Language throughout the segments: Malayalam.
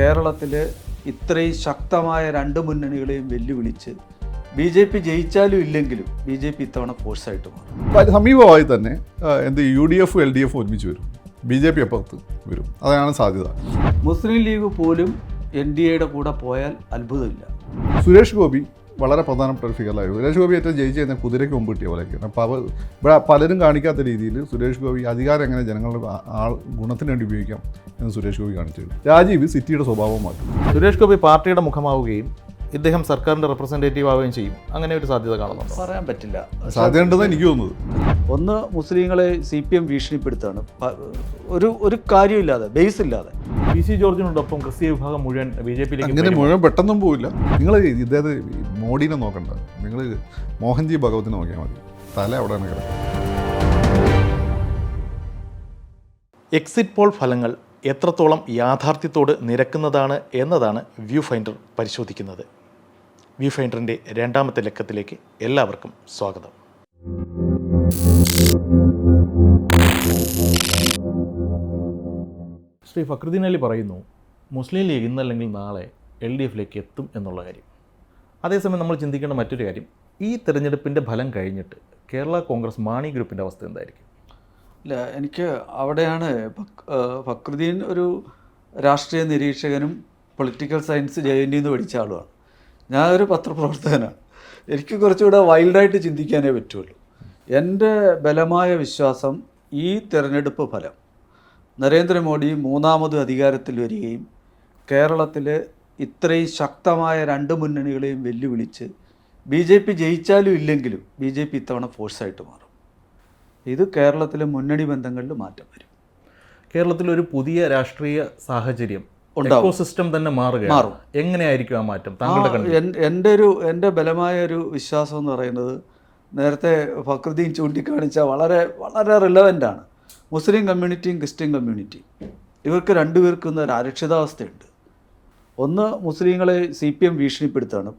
കേരളത്തിൽ ഇത്രയും ശക്തമായ രണ്ട് മുന്നണികളെയും വെല്ലുവിളിച്ച് ബി ജെ പി ജയിച്ചാലും ഇല്ലെങ്കിലും ബി ജെ പി ഇത്തവണ ഫോഴ്സായിട്ട് മാറും. സമീപമായി തന്നെ എന്ത് U D F L D F ഒരുമിച്ച് വരും. ബി ജെ പി അപ്പുറത്ത് വരും. അതാണ് സാധ്യത. മുസ്ലിം ലീഗ് പോലും എൻ ഡി എയുടെ കൂടെ പോയാൽ അത്ഭുതമില്ല. സുരേഷ് ഗോപി വളരെ പ്രധാനപ്പെട്ട ഒരു ഫിഗറായിരുന്നു സുരേഷ് ഗോപി ഏറ്റവും ജയിച്ചു കഴിഞ്ഞാൽ കുതിരയ്ക്ക് മുമ്പ് കിട്ടിയ പോലെയൊക്കെയാണ്. അപ്പോൾ അവർ ഇവിടെ പലരും കാണിക്കാത്ത രീതിയിൽ സുരേഷ് ഗോപി അധികാരം എങ്ങനെ ജനങ്ങളുടെ ആൾ ഗുണത്തിന് വേണ്ടി ഉപയോഗിക്കാം എന്ന് സുരേഷ് ഗോപി കാണിച്ചു രാജീവ് സിറ്റിയുടെ സ്വഭാവം മാറ്റും. സുരേഷ് ഗോപി പാർട്ടിയുടെ മുഖമാവുകയും ഇദ്ദേഹം സർക്കാരിന്റെ റെപ്രസെന്റേറ്റീവ് ആവുകയും ചെയ്യും. അങ്ങനെ ഒരു സാധ്യത കാണുന്നുണ്ട്. പറയാൻ പറ്റില്ല. സാധ്യതയുണ്ടെന്ന് എനിക്ക് തോന്നുന്നത്. ഒന്ന് മുസ്ലിങ്ങളെ സി പി എം ഭീഷണിപ്പെടുത്താണ്. ഒരു ഒരു കാര്യമില്ലാതെ ബേസ് ഇല്ലാതെ പി സി ജോർജിനോടൊപ്പം ക്രിസ്തീയ വിഭാഗം മുഴുവൻ ബി ജെ അങ്ങനെ ഇങ്ങനെ മുഴുവൻ പെട്ടെന്നും പോവില്ല. നിങ്ങൾ ഇദ്ദേഹത്തെ മോഡിനെ നോക്കണ്ട. നിങ്ങൾ മോഹൻജി ഭഗവത്തിനെ നോക്കിയാൽ മതി. തല അവിടെ കിടക്കുന്നത് എക്സിറ്റ് പോൾ ഫലങ്ങൾ എത്രത്തോളം യാഥാർത്ഥ്യത്തോട് നിരക്കുന്നതാണ് എന്നതാണ് വ്യൂ ഫൈൻഡർ പരിശോധിക്കുന്നത്. വ്യൂ ഫൈൻഡറിന്റെ രണ്ടാമത്തെ ലക്കത്തിലേക്ക് എല്ലാവർക്കും സ്വാഗതം. ശ്രീ ഫക്രുദ്ദീൻ അലി പറയുന്നു മുസ്ലിം ലീഗ് ഇന്നല്ലെങ്കിൽ നാളെ എൽ ഡി എഫിലേക്ക് എത്തും എന്നുള്ള കാര്യം. അതേസമയം നമ്മൾ ചിന്തിക്കേണ്ട മറ്റൊരു കാര്യം ഈ തെരഞ്ഞെടുപ്പിന്റെ ഫലം കഴിഞ്ഞിട്ട് കേരള കോൺഗ്രസ് മാണി ഗ്രൂപ്പിന്റെ അവസ്ഥ എന്തായിരിക്കും? ഇല്ല എനിക്ക് അവിടെയാണ് ഫക്- ഫക്രുദ്ദീൻ ഒരു രാഷ്ട്രീയ നിരീക്ഷകനും പൊളിറ്റിക്കൽ സയൻസ് ജെ എൻ പഠിച്ച ആളുമാണ്. ഞാനൊരു പത്രപ്രവർത്തകനാണ് എനിക്ക് കുറച്ചുകൂടെ വൈൽഡായിട്ട് ചിന്തിക്കാനേ പറ്റുള്ളൂ. എന്റെ ബലമായ വിശ്വാസം ഈ തിരഞ്ഞെടുപ്പ് ഫലം. നരേന്ദ്രമോദി മൂന്നാമത് അധികാരത്തിൽ വരികയും കേരളത്തിൽ ഇത്രയും ശക്തമായ രണ്ട് മുന്നണികളെയും വെല്ലുവിളിച്ച് ബി ജെ പി ജയിച്ചാലും ഇല്ലെങ്കിലും ബി ജെ പി ഇത്തവണ ഫോഴ്സായിട്ട് മാറും. ഇത് കേരളത്തിലെ മുന്നണി ബന്ധങ്ങളിൽ മാറ്റം വരും. കേരളത്തിൽ ഒരു പുതിയ രാഷ്ട്രീയ സാഹചര്യം എക്കോസിസ്റ്റം തന്നെ മാറും. എങ്ങനെയായിരിക്കും ആ മാറ്റം? താങ്കളുടെ എന്റെ ഒരു എന്റെ ബലമായ ഒരു വിശ്വാസം എന്ന് പറയുന്നത് നേരത്തെ ഫക്രുദ്ദീൻ ചൂണ്ടിക്കാണിച്ച വളരെ വളരെ റിലവന്റ് ആണ്. മുസ്ലിം കമ്മ്യൂണിറ്റിയും ക്രിസ്ത്യൻ കമ്മ്യൂണിറ്റിയും ഇവർക്ക് രണ്ടുപേർക്കും ഒരു അരക്ഷിതാവസ്ഥയുണ്ട്. ഒന്ന് മുസ്ലിങ്ങളെ സി പി എം ഭീഷണിപ്പെടുത്താണ്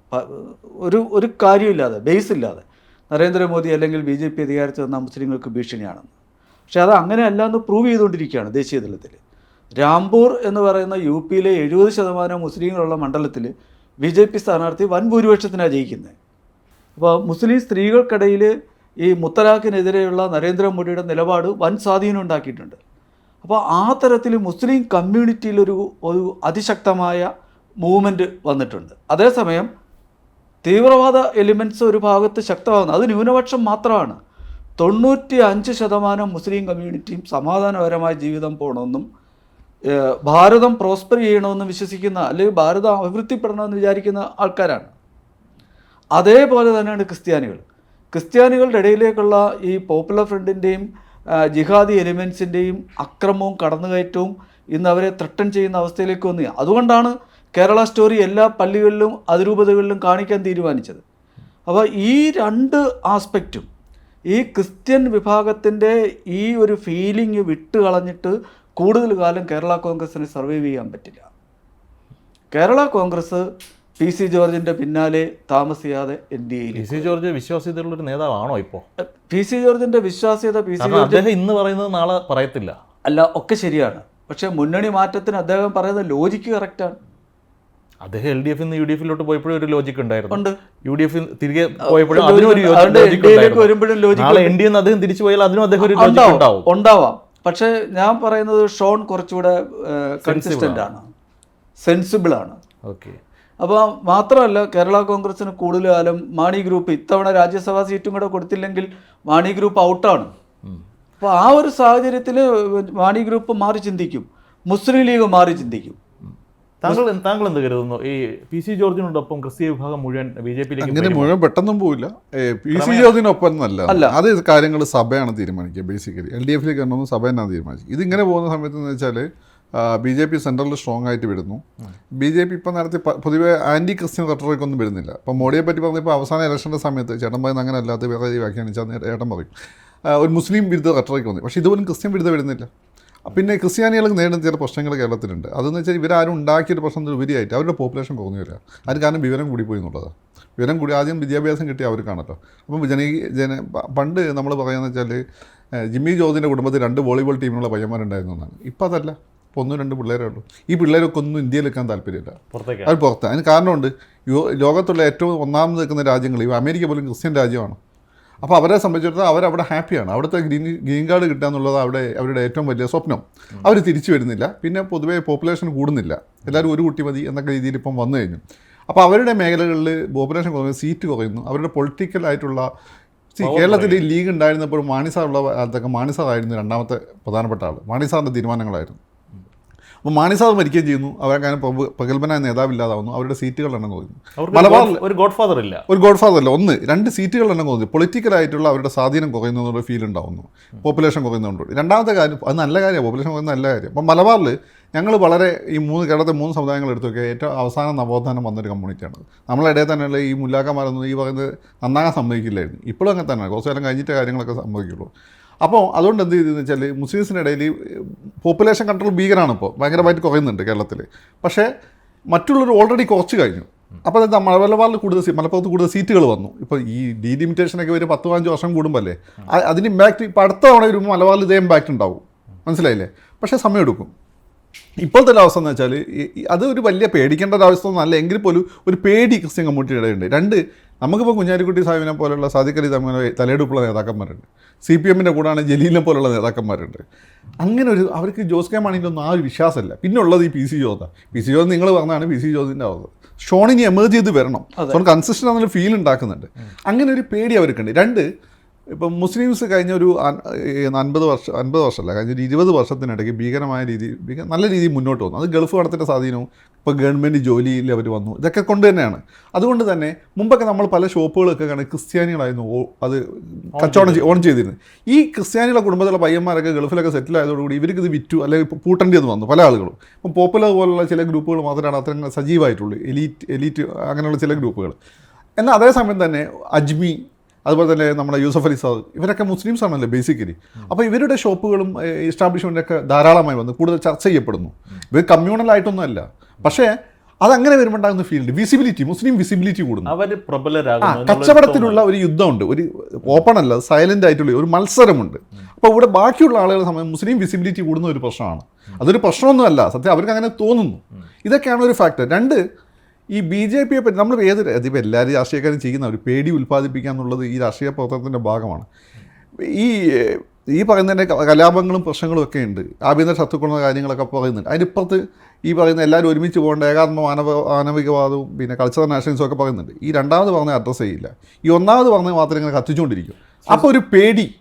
ഒരു ഒരു കാര്യമില്ലാതെ ബേസ് ഇല്ലാതെ നരേന്ദ്രമോദി അല്ലെങ്കിൽ ബി ജെ പി അധികാരത്തിൽ വന്ന മുസ്ലിങ്ങൾക്ക് ഭീഷണിയാണെന്ന്. പക്ഷേ അത് അങ്ങനെയല്ല എന്ന് പ്രൂവ് ചെയ്തുകൊണ്ടിരിക്കുകയാണ് ദേശീയ തലത്തിൽ രാംപൂർ എന്ന് പറയുന്ന യു പിയിലെ എഴുപത് ശതമാനം മുസ്ലിങ്ങളുള്ള മണ്ഡലത്തിൽ ബി ജെ പി സ്ഥാനാർത്ഥി വൻ ഭൂരിപക്ഷത്തിനാണ് ജയിക്കുന്നത് അപ്പോൾ മുസ്ലിം സ്ത്രീകൾക്കിടയിൽ ഈ മുത്തലാഖിനെതിരെയുള്ള നരേന്ദ്രമോദിയുടെ നിലപാട് വൻ സ്വാധീനം ഉണ്ടാക്കിയിട്ടുണ്ട് അപ്പോൾ ആ തരത്തിൽ മുസ്ലിം കമ്മ്യൂണിറ്റിയിലൊരു ഒരു അതിശക്തമായ മൂവ്മെന്റ് വന്നിട്ടുണ്ട്. അതേസമയം തീവ്രവാദ എലിമെന്റ്സ് ഒരു ഭാഗത്ത് ശക്തമാകുന്നു. അത് ന്യൂനപക്ഷം മാത്രമാണ്. തൊണ്ണൂറ്റി അഞ്ച് ശതമാനം മുസ്ലിം കമ്മ്യൂണിറ്റിയും സമാധാനപരമായ ജീവിതം പോകണമെന്നും ഭാരതം പ്രോസ്പർ ചെയ്യണമെന്ന് വിശ്വസിക്കുന്ന അല്ലെങ്കിൽ ഭാരതം അഭിവൃദ്ധിപ്പെടണമെന്ന് വിചാരിക്കുന്ന ആൾക്കാരാണ്. അതേപോലെ തന്നെയാണ് ക്രിസ്ത്യാനികൾ. ക്രിസ്ത്യാനികളുടെ ഇടയിലേക്കുള്ള ഈ പോപ്പുലർ ഫ്രണ്ടിന്റെയും ജിഹാദി എലിമെൻസിന്റെയും അക്രമവും കടന്നുകയറ്റവും ഇന്ന് അവരെ ത്രട്ടൺ ചെയ്യുന്ന അവസ്ഥയിലേക്ക് വന്നു. അതുകൊണ്ടാണ് കേരള സ്റ്റോറി എല്ലാ പള്ളികളിലും അതിരൂപതകളിലും കാണിക്കാൻ തീരുമാനിച്ചത്. അപ്പോൾ ഈ രണ്ട് ആസ്പെക്റ്റും ഈ ക്രിസ്ത്യൻ വിഭാഗത്തിന്റെ ഈ ഒരു ഫീലിംഗ് വിട്ട് കളഞ്ഞിട്ട് കൂടുതൽ കാലം കേരള കോൺഗ്രസിന് സർവൈവ് ചെയ്യാൻ പറ്റില്ല. കേരള കോൺഗ്രസ് പി സി ജോർജിന്റെ പിന്നാലെ താമസിയാതെ N D A P C George വിശ്വാസ്യതയുള്ള ഒരു നേതാവാണോ ഇപ്പോൾ പി സി ജോർജിന്റെ വിശ്വാസ്യത പി സി ജോർജ് അദ്ദേഹം ഇന്ന് പറയുന്നത് നാളെ പറയത്തില്ല. അല്ല ഒക്കെ ശരിയാണ്. പക്ഷേ മുന്നണി മാറ്റത്തിന് അദ്ദേഹം പറയുന്ന ലോജിക്ക് കറക്റ്റാണ് അദ്ദേഹം എൽ ഡി എഫിൽ നിന്ന് യു ഡി എഫിലോട്ട് പോയപ്പോഴും ഒരു ലോജിക് ഉണ്ടായിരുന്നു. ഉണ്ട്. യു ഡി എഫിൽ തിരികെ പോയപ്പോഴും അതിനും ഒരു ലോജിക് ഉണ്ടായിരുന്നു. എൻ ഡി എന്ന് അദ്ദേഹം തിരിച്ചു പോയാൽ അതിനും അദ്ദേഹം ഒരു ലോജിക് ഉണ്ടാവും. ഉണ്ടാവാം. പക്ഷേ ഞാൻ പറയുന്നത് ഷോൺ കുറച്ചുകൂടെ കൺസിസ്റ്റന്റ് ആണ്. സെൻസിബിൾ ആണ്. ഓക്കെ. അപ്പോൾ മാത്രമല്ല കേരള കോൺഗ്രസിന് കൂടുതൽ കാലം മാണി ഗ്രൂപ്പ് ഇത്തവണ രാജ്യസഭാ സീറ്റും കൂടെ കൊടുത്തില്ലെങ്കിൽ മാണി ഗ്രൂപ്പ് ഔട്ടാണ്. അപ്പോൾ ആ ഒരു സാഹചര്യത്തിൽ മാണി ഗ്രൂപ്പ് മാറി ചിന്തിക്കും. മുസ്ലിം ലീഗ് മാറി ചിന്തിക്കും. താങ്കൾ താങ്കൾ എന്ത് കരുതുന്നു? ഈ പി സി ജോർജിനോടൊപ്പം ക്രിസ്തീയ വിഭാഗം മുഴുവൻ ബി ജെ അങ്ങനെ പിയിലേക്ക് മുഴുവൻ പെട്ടെന്നും പോവില്ല പി സി ജോർജിനൊപ്പം അല്ല. അത് കാര്യങ്ങൾ സഭയാണ് തീരുമാനിക്കുക ബേസിക്കലി എൽ ഡി എഫിലേക്ക് വരണമെന്ന് സഭ തന്നെയാണ് തീരുമാനിച്ചത്. ഇതിങ്ങനെ പോകുന്ന സമയത്ത് എന്ന് വെച്ചാൽ ബി ജെ പി സെൻട്രലിൽ സ്ട്രോങ് ആയിട്ട് വരുന്നു. ബി ജെ പി ഇപ്പം നേരത്തെ പൊതുവെ ആന്റി ക്രിസ്ത്യൻ റെട്ടറിക് ഒന്നും വരുന്നില്ല. അപ്പം മോഡിയെ പറ്റി പറഞ്ഞപ്പോൾ അവസാന ഇലക്ഷന്റെ സമയത്ത് ചേട്ടൻ പറയുന്നത് അങ്ങനെ അല്ലാത്ത വേറെ വ്യാഖ്യാനിച്ചാൽ ഏട്ടൻ പറയും. ഒരു മുസ്ലിം വിരുദ്ധ റെട്ടറിക് വന്നു. പക്ഷേ ഇതുപോലും ക്രിസ്ത്യൻ വിരുദ്ധ വരുന്നില്ല. പിന്നെ ക്രിസ്ത്യാനികൾക്ക് നേരിടുന്ന ചില പ്രശ്നങ്ങൾ കേരളത്തിലുണ്ട്. അതെന്ന് വെച്ചാൽ ഇവരാരും ഉണ്ടാക്കിയൊരു പ്രശ്നത്തിന് ഉപരിയായിട്ട് അവരുടെ പോപ്പുലേഷൻ കുറഞ്ഞു വരിക. അതിന് കാരണം വിവരം കൂടിപ്പോയി എന്നുള്ളത്. വിവരം കൂടി ആദ്യം വിദ്യാഭ്യാസം കിട്ടിയ അവർക്കാണല്ലോ അപ്പം ജന ജന പണ്ട് നമ്മൾ പറയുന്നത് വെച്ചാൽ ജിമ്മി ജോർജിന്റെ കുടുംബത്തിൽ രണ്ട് വോളിബോൾ ടീമിനുള്ള പയ്യന്മാരുണ്ടായിരുന്നു എന്നാണ്. ഇപ്പം അതല്ല. ഇപ്പോൾ ഒന്നും രണ്ട് പിള്ളേരേ ഉള്ളൂ. ഈ പിള്ളേരൊക്കെ ഒന്നും ഇന്ത്യയിൽ നിൽക്കാൻ താല്പര്യമില്ല. അവർ പുറത്ത്. അതിന് കാരണമുണ്ട് ലോകത്തുള്ള ഏറ്റവും ഒന്നാമത് നിൽക്കുന്ന രാജ്യങ്ങൾ ഈ അമേരിക്ക പോലും ക്രിസ്ത്യൻ രാജ്യമാണ്. അപ്പോൾ അവരെ സംബന്ധിച്ചിടത്തോളം അവരവിടെ ഹാപ്പിയാണ്. അവിടുത്തെ ഗ്രീൻ ഗ്രീൻ കാർഡ് കിട്ടുക എന്നുള്ളത് അവിടെ അവരുടെ ഏറ്റവും വലിയ സ്വപ്നം. അവർ തിരിച്ചു വരുന്നില്ല. പിന്നെ പൊതുവേ പോപ്പുലേഷൻ കൂടുന്നില്ല. എല്ലാവരും ഒരു കുട്ടി മതി എന്നൊക്കെ രീതിയിൽ ഇപ്പം വന്നു കഴിഞ്ഞു. അപ്പോൾ അവരുടെ മേഖലകളിൽ പോപ്പുലേഷൻ കുറയുന്നു സീറ്റ് കുറയുന്നു. അവരുടെ പൊളിറ്റിക്കൽ ആയിട്ടുള്ള കേരളത്തിൽ ഈ ലീഗ് ഉണ്ടായിരുന്നപ്പോൾ മാണിസാറുള്ള കാലത്തൊക്കെ മാണിസാറായിരുന്നു രണ്ടാമത്തെ പ്രധാനപ്പെട്ട ആൾ മാണിസാറിന്റെ തീരുമാനങ്ങളായിരുന്നു. അപ്പോൾ മാണിസാർ മരിക്കുകയും ചെയ്യുന്നു. അവരങ്ങനെ പ്രഗത്ഭനായ നേതാവില്ലാതാവുന്നു. അവരുടെ സീറ്റുകൾ എണ്ണം കുറയുന്നു മലബാറിൽ ഒരു ഗോഡ് ഫാദർ ഇല്ല. ഒരു ഗോഡ് ഫാദർ അല്ല. ഒന്ന് രണ്ട് സീറ്റുകൾ എണ്ണം കുറഞ്ഞു പൊളിറ്റിക്കലായിട്ടുള്ള അവരുടെ സ്വാധീനം കുറയുന്നു എന്നൊരു ഫീൽ ഉണ്ടാവുന്നു. പോപ്പുലേഷൻ കുറയുന്നതുകൊണ്ട് രണ്ടാമത്തെ കാര്യം അത് നല്ല കാര്യമാണ്. പോപ്പുലേഷൻ കുറയുന്ന നല്ല കാര്യം അപ്പോൾ മലബാറിൽ ഞങ്ങൾ വളരെ ഈ മൂന്ന് കേരളത്തെ മൂന്ന് സമുദായങ്ങൾ എടുത്തൊക്കെ ഏറ്റവും അവസാനം നവോത്ഥാനം വന്നൊരു കമ്മ്യൂണിറ്റിയാണ് നമ്മളെ ഇടയിൽ തന്നെയുള്ള ഈ മുല്ലാക്കന്മാരൊന്നും ഈ പറയുന്നത് നന്നാകാൻ സമ്മതിക്കില്ലായിരുന്നു. ഇപ്പോഴും അങ്ങനെ തന്നെയാണ്. കുറച്ച് കാലം കഴിഞ്ഞിട്ട് കാര്യങ്ങളൊക്കെ സമ്മതിക്കുള്ളൂ. അപ്പോൾ അതുകൊണ്ട് എന്ത് ചെയ്തെന്ന് വെച്ചാൽ മുസ്ലിംസിന്റെ ഇടയിൽ പോപ്പുലേഷൻ കൺട്രോൾ ഭീകരമാണ് ഇപ്പോൾ ഭയങ്കരമായിട്ട് കുറയുന്നുണ്ട് കേരളത്തിൽ പക്ഷേ മറ്റുള്ളവർ ഓൾറെഡി കുറച്ച് കഴിഞ്ഞു. അപ്പോൾ എന്താ മലബാറിൽ കൂടുതൽ മലപ്പുറത്ത് കൂടുതൽ സീറ്റുകൾ വന്നു. ഇപ്പോൾ ഈ ഡീലിമിറ്റേഷനൊക്കെ ഒരു പത്ത് പതിനഞ്ച് വർഷം കൂടുമ്പോൾ അല്ലേ അതിന് ഇമ്പാക്റ്റ് ഇപ്പോൾ അടുത്ത തവണ വരുമ്പോൾ മലബാറിൽ ഇതേ ഇമ്പാക്റ്റ് ഉണ്ടാവും. മനസ്സിലായില്ലേ? പക്ഷേ സമയമെടുക്കും. ഇപ്പോഴത്തെ ഒരു അവസ്ഥ എന്ന് വെച്ചാൽ അത് ഒരു വലിയ പേടിക്കേണ്ട ഒരു അവസ്ഥ ഒന്നും അല്ല. എങ്കിൽ പോലും ഒരു പേടി ക്രിസ്ത്യൻ കമ്മ്യൂണിറ്റിയുടെ ഇടയുണ്ട് രണ്ട് നമുക്കിപ്പോൾ കുഞ്ഞാലിക്കുട്ടി സാഹിബിനെ പോലുള്ള സാദിഖലി തമ്മിൽ തലയെടുപ്പുള്ള നേതാക്കന്മാരുണ്ട്. സി പി എമ്മിന്റെ കൂടാണ് ജലീലിനെ പോലുള്ള നേതാക്കന്മാരുണ്ട്. അങ്ങനെ ഒരു അവർക്ക് ജോസ് കെ മാണിയിലൊന്നും ആ ഒരു വിശ്വാസമല്ല. പിന്നെ ഉള്ളത് ഈ പി സി ജോത പി സി ജോസ് നിങ്ങൾ പറഞ്ഞാണ് പി സി ജോസിന്റെ ആവുന്നത് ഷോണിനി എമേർജ് ചെയ്ത് വരണം. സോ കൺസിസ്റ്റന്റ് ആണെന്നൊരു ഫീൽ ഉണ്ടാക്കുന്നുണ്ട്. അങ്ങനെ ഒരു പേടി അവർക്കുണ്ട്. രണ്ട് ഇപ്പം മുസ്ലിംസ് കഴിഞ്ഞ ഒരു അൻപത് വർഷം അൻപത് വർഷമല്ല കഴിഞ്ഞ ഒരു ഇരുപത് വർഷത്തിനിടയ്ക്ക് ഭീകരമായ രീതിയിൽ ഭീകര നല്ല രീതിയിൽ മുന്നോട്ട് വന്നു. അത് ഗൾഫ് കടത്തിന്റെ സ്വാധീനവും ഇപ്പോൾ ഗവൺമെന്റ് ജോലിയിൽ അവർ വന്നു. ഇതൊക്കെ കൊണ്ട് തന്നെയാണ്. അതുകൊണ്ട് തന്നെ മുമ്പൊക്കെ നമ്മൾ പല ഷോപ്പുകളൊക്കെ കാണും ക്രിസ്ത്യാനികളായിരുന്നു ഓ- അത് കച്ചവടം ഓൺ ചെയ്തിരുന്നത്. ഈ ക്രിസ്ത്യാനികളുടെ കുടുംബത്തിലുള്ള പയ്യന്മാരൊക്കെ ഗൾഫിലൊക്കെ സെറ്റിൽ ആയതോടുകൂടി ഇവർക്ക് ഇത് വിറ്റു അല്ലെങ്കിൽ ഇപ്പോൾ പൂട്ടേണ്ടി എന്ന് വന്നു പല ആളുകളും. ഇപ്പം പോപ്പുലർ പോലുള്ള ചില ഗ്രൂപ്പുകൾ മാത്രമാണ് അത്ര സജീവമായിട്ടുള്ളൂ. എലീറ്റ് എലീറ്റ് അങ്ങനെയുള്ള ചില ഗ്രൂപ്പുകൾ. എന്നാൽ അതേസമയം തന്നെ അജ്മി അതുപോലെ തന്നെ നമ്മുടെ യൂസഫ് അലി സാദ് ഇവരൊക്കെ മുസ്ലിംസ് ആണല്ലേ ബേസിക്കലി അപ്പോൾ ഇവരുടെ ഷോപ്പുകളും എസ്റ്റാബ്ലിഷ്മെന്റൊക്കെ ധാരാളമായി വന്ന് കൂടുതൽ ചർച്ച ചെയ്യപ്പെടുന്നു. ഇവർ കമ്മ്യൂണലായിട്ടൊന്നും അല്ല പക്ഷേ അതങ്ങനെ വരുമ്പോൾ ഉണ്ടാകുന്ന ഫീൽഡ് വിസിബിലിറ്റി മുസ്ലിം വിസിബിലിറ്റി കൂടുന്നു. അവർ ആ പ്രബലരാകുന്നു കച്ചവടത്തിലുള്ള ഒരു യുദ്ധമുണ്ട്. ഒരു ഓപ്പൺ അല്ല സൈലന്റ് ആയിട്ടുള്ള ഒരു മത്സരമുണ്ട്. അപ്പോൾ ഇവിടെ ബാക്കിയുള്ള ആളുകളെ സമയം മുസ്ലിം വിസിബിലിറ്റി കൂടുന്ന ഒരു പ്രശ്നമാണ്. അതൊരു പ്രശ്നമൊന്നുമല്ല. സത്യം അവർക്ക് അങ്ങനെ തോന്നുന്നു. ഇതൊക്കെയാണ് ഒരു ഫാക്ടർ രണ്ട് ഈ ബി ജെ പിയെ പറ്റി നമ്മൾ ഏത് ഇതിപ്പോൾ എല്ലാവരും രാഷ്ട്രീയക്കാരും ചെയ്യുന്ന ഒരു പേടി ഉൽപ്പാദിപ്പിക്കുക എന്നുള്ളത് ഈ രാഷ്ട്രീയ പ്രവർത്തനത്തിന്റെ ഭാഗമാണ്. ഈ ഈ പറയുന്നതിന്റെ കലാപങ്ങളും പ്രശ്നങ്ങളും ഒക്കെ ഉണ്ട്. ആഭ്യന്തര ശത്രുക്കളുടെ കാര്യങ്ങളൊക്കെ പറയുന്നുണ്ട്. അതിനിപ്പുറത്ത് ഈ പറയുന്ന എല്ലാവരും ഒരുമിച്ച് പോകേണ്ട ഏകാത്മ മാനവ മാനവികവാദവും പിന്നെ കൾച്ചറൽ നാഷണലിസും ഒക്കെ പറയുന്നുണ്ട്. ഈ രണ്ടാമത് പറഞ്ഞ അഡ്രസ്സ് ചെയ്യില്ല. ഈ ഒന്നാമത് പറഞ്ഞത് മാത്രം ഇങ്ങനെ കത്തിച്ചുകൊണ്ടിരിക്കും. അപ്പോൾ ഒരു പേടി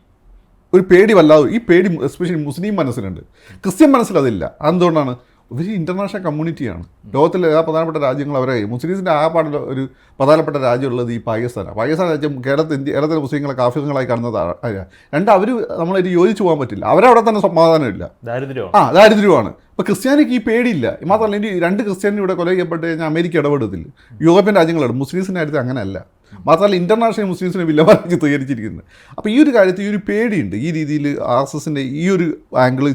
ഒരു പേടി വല്ലാതെ ഈ പേടി എസ്പെഷ്യലി മുസ്ലിം മനസ്സിലുണ്ട്. ക്രിസ്ത്യൻ മനസ്സിലതില്ല അതെന്തുകൊണ്ടാണ് ഇവർ ഇന്റർനാഷണൽ കമ്മ്യൂണിറ്റിയാണ് ലോകത്തിലെ എല്ലാ പ്രധാനപ്പെട്ട രാജ്യങ്ങൾ അവരെ മുസ്ലിംസിന്റെ ആ പാടിൽ ഒരു പ്രധാനപ്പെട്ട രാജ്യമുള്ളത് ഈ പാകിസ്ഥാനാണ്. പാകിസ്ഥാൻ രാജ്യം കേരളത്തിൽ ഇന്ത്യ കേരളത്തിലെ മുസ്ലിങ്ങളെ കാഫിസങ്ങളായി കാണുന്നത് ആ- ആ- രണ്ട് അവർ നമ്മളൊരു യോജിച്ച് പോകാൻ പറ്റില്ല. അവരവിടെ തന്നെ സമാധാനമില്ല. ദാരിദ്ര്യമാണ്. ആ ദാരിദ്ര്യമാണ്. ഇപ്പോൾ ക്രിസ്ത്യാനിക്ക് ഈ പേടിയില്ല. മാത്രമല്ല ഇനി രണ്ട് ക്രിസ്ത്യാനി ഇവിടെ കൊല ചെയ്യപ്പെട്ട് കഴിഞ്ഞാൽ അമേരിക്ക ഇടപെടത്തില്ല. യൂറോപ്യൻ രാജ്യങ്ങളുണ്ട് മുസ്ലിംസിന്റെ കാര്യത്തിൽ അങ്ങനെയല്ല. മാത്രമല്ല ഇന്റർനാഷണൽ മുസ്ലിംസിനെ വിലപറഞ്ഞ് ചിത്രീകരിച്ചിരിക്കുന്നത് അപ്പോൾ ഈ ഒരു കാര്യത്തിൽ ഈ ഒരു പേടിയുണ്ട്. ഈ രീതിയിൽ ആർ എസ് എസിന്റെ ഈ ഒരു ആംഗിൾ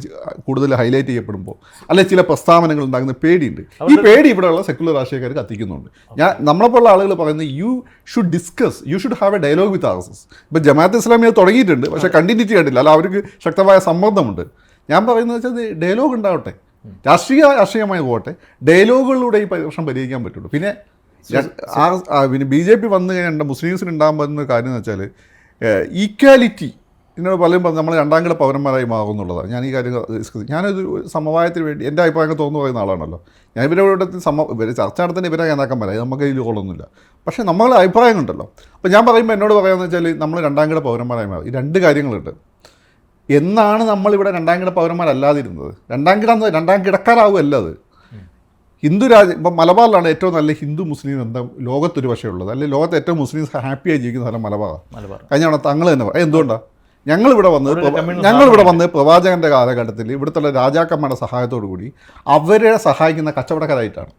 കൂടുതൽ ഹൈലൈറ്റ് ചെയ്യപ്പെടുമ്പോൾ അല്ലെ ചില പ്രസ്താവനകൾ ഉണ്ടാകുന്ന പേടിയുണ്ട്. ഈ പേടി ഇവിടെയുള്ള സെക്കുലർ രാഷ്ട്രീയക്കാർ കത്തിക്കുന്നുണ്ട്. ഞാൻ നമ്മളെപ്പോലുള്ള ആളുകൾ പറയുന്നത് you should discuss you should have a dialogue with R S S ഇപ്പോൾ ജമാഅത്ത് ഇസ്ലാമി അത് തുടങ്ങിയിട്ടുണ്ട് പക്ഷേ കണ്ടിന്യൂറ്റി കണ്ടില്ല. അല്ല അവർക്ക് ശക്തമായ സമ്മർദ്ദമുണ്ട്. ഞാൻ പറയുന്നത് വെച്ചാൽ ഡയലോഗ് ഉണ്ടാവട്ടെ. രാഷ്ട്രീയ രാഷ്ട്രീയമായി പോകട്ടെ. ഡയലോഗുകളിലൂടെ ഈ പ്രശ്നം പരിഹരിക്കാൻ പറ്റുള്ളൂ. പിന്നെ ആ- പിന്നെ ബി ജെ പി വന്നു കഴിഞ്ഞാൽ മുസ്ലിംസിന് ഉണ്ടാകാൻ പറ്റുന്ന കാര്യം എന്ന് വെച്ചാൽ ഈക്വാലിറ്റി എന്നോട് പലരും പറഞ്ഞു നമ്മൾ രണ്ടാം കിട പൗരന്മാരായി മാറും എന്നുള്ളതാണ്. ഞാൻ ഈ കാര്യം ഡിസ്കസ് ഞാനൊരു സമവായത്തിന് വേണ്ടി എന്റെ അഭിപ്രായങ്ങൾ തോന്നുന്നു പറയുന്ന ആളാണല്ലോ. ഞാൻ ഇവരോട് സമ ഇവർ ചർച്ച നടത്തുന്ന ഇവരെ നേതാക്കന്മാരായി നമുക്ക് ഇതിൽ കൊള്ളൊന്നുമില്ല പക്ഷേ നമ്മൾ അഭിപ്രായം ഉണ്ടല്ലോ അപ്പോൾ ഞാൻ പറയുമ്പോൾ എന്നോട് പറയാമെന്ന് വെച്ചാൽ നമ്മൾ രണ്ടാം കിട പൗരന്മാരായി മാറും. ഈ രണ്ട് കാര്യങ്ങളുണ്ട്. എന്നാണ് നമ്മളിവിടെ രണ്ടാം കിട പൗരന്മാരല്ലാതിരുന്നത്? രണ്ടാം കിട രണ്ടാം കിടക്കാരാവുമല്ല അത്. ഹിന്ദു രാജ്യം ഇപ്പം മലബാറിലാണ് ഏറ്റവും നല്ല ഹിന്ദു മുസ്ലിം ബന്ധം ലോകത്തൊരു പക്ഷേ ഉള്ളത്. അല്ലെങ്കിൽ ലോകത്ത് ഏറ്റവും മുസ്ലിംസ് ഹാപ്പിയായി ജീവിക്കുന്ന സ്ഥലം മലബാറാണ്. മലബാർ. കഴിഞ്ഞാണ് തവണ തങ്ങൾ തന്നെ പറയും എന്തുകൊണ്ടാണ് ഞങ്ങളിവിടെ വന്ന് ഞങ്ങളിവിടെ വന്ന് പ്രവാചകന്റെ കാലഘട്ടത്തിൽ ഇവിടുത്തെ രാജാക്കന്മാരുടെ സഹായത്തോടു കൂടി അവരെ സഹായിക്കുന്ന കച്ചവടക്കാരായിട്ടാണ്.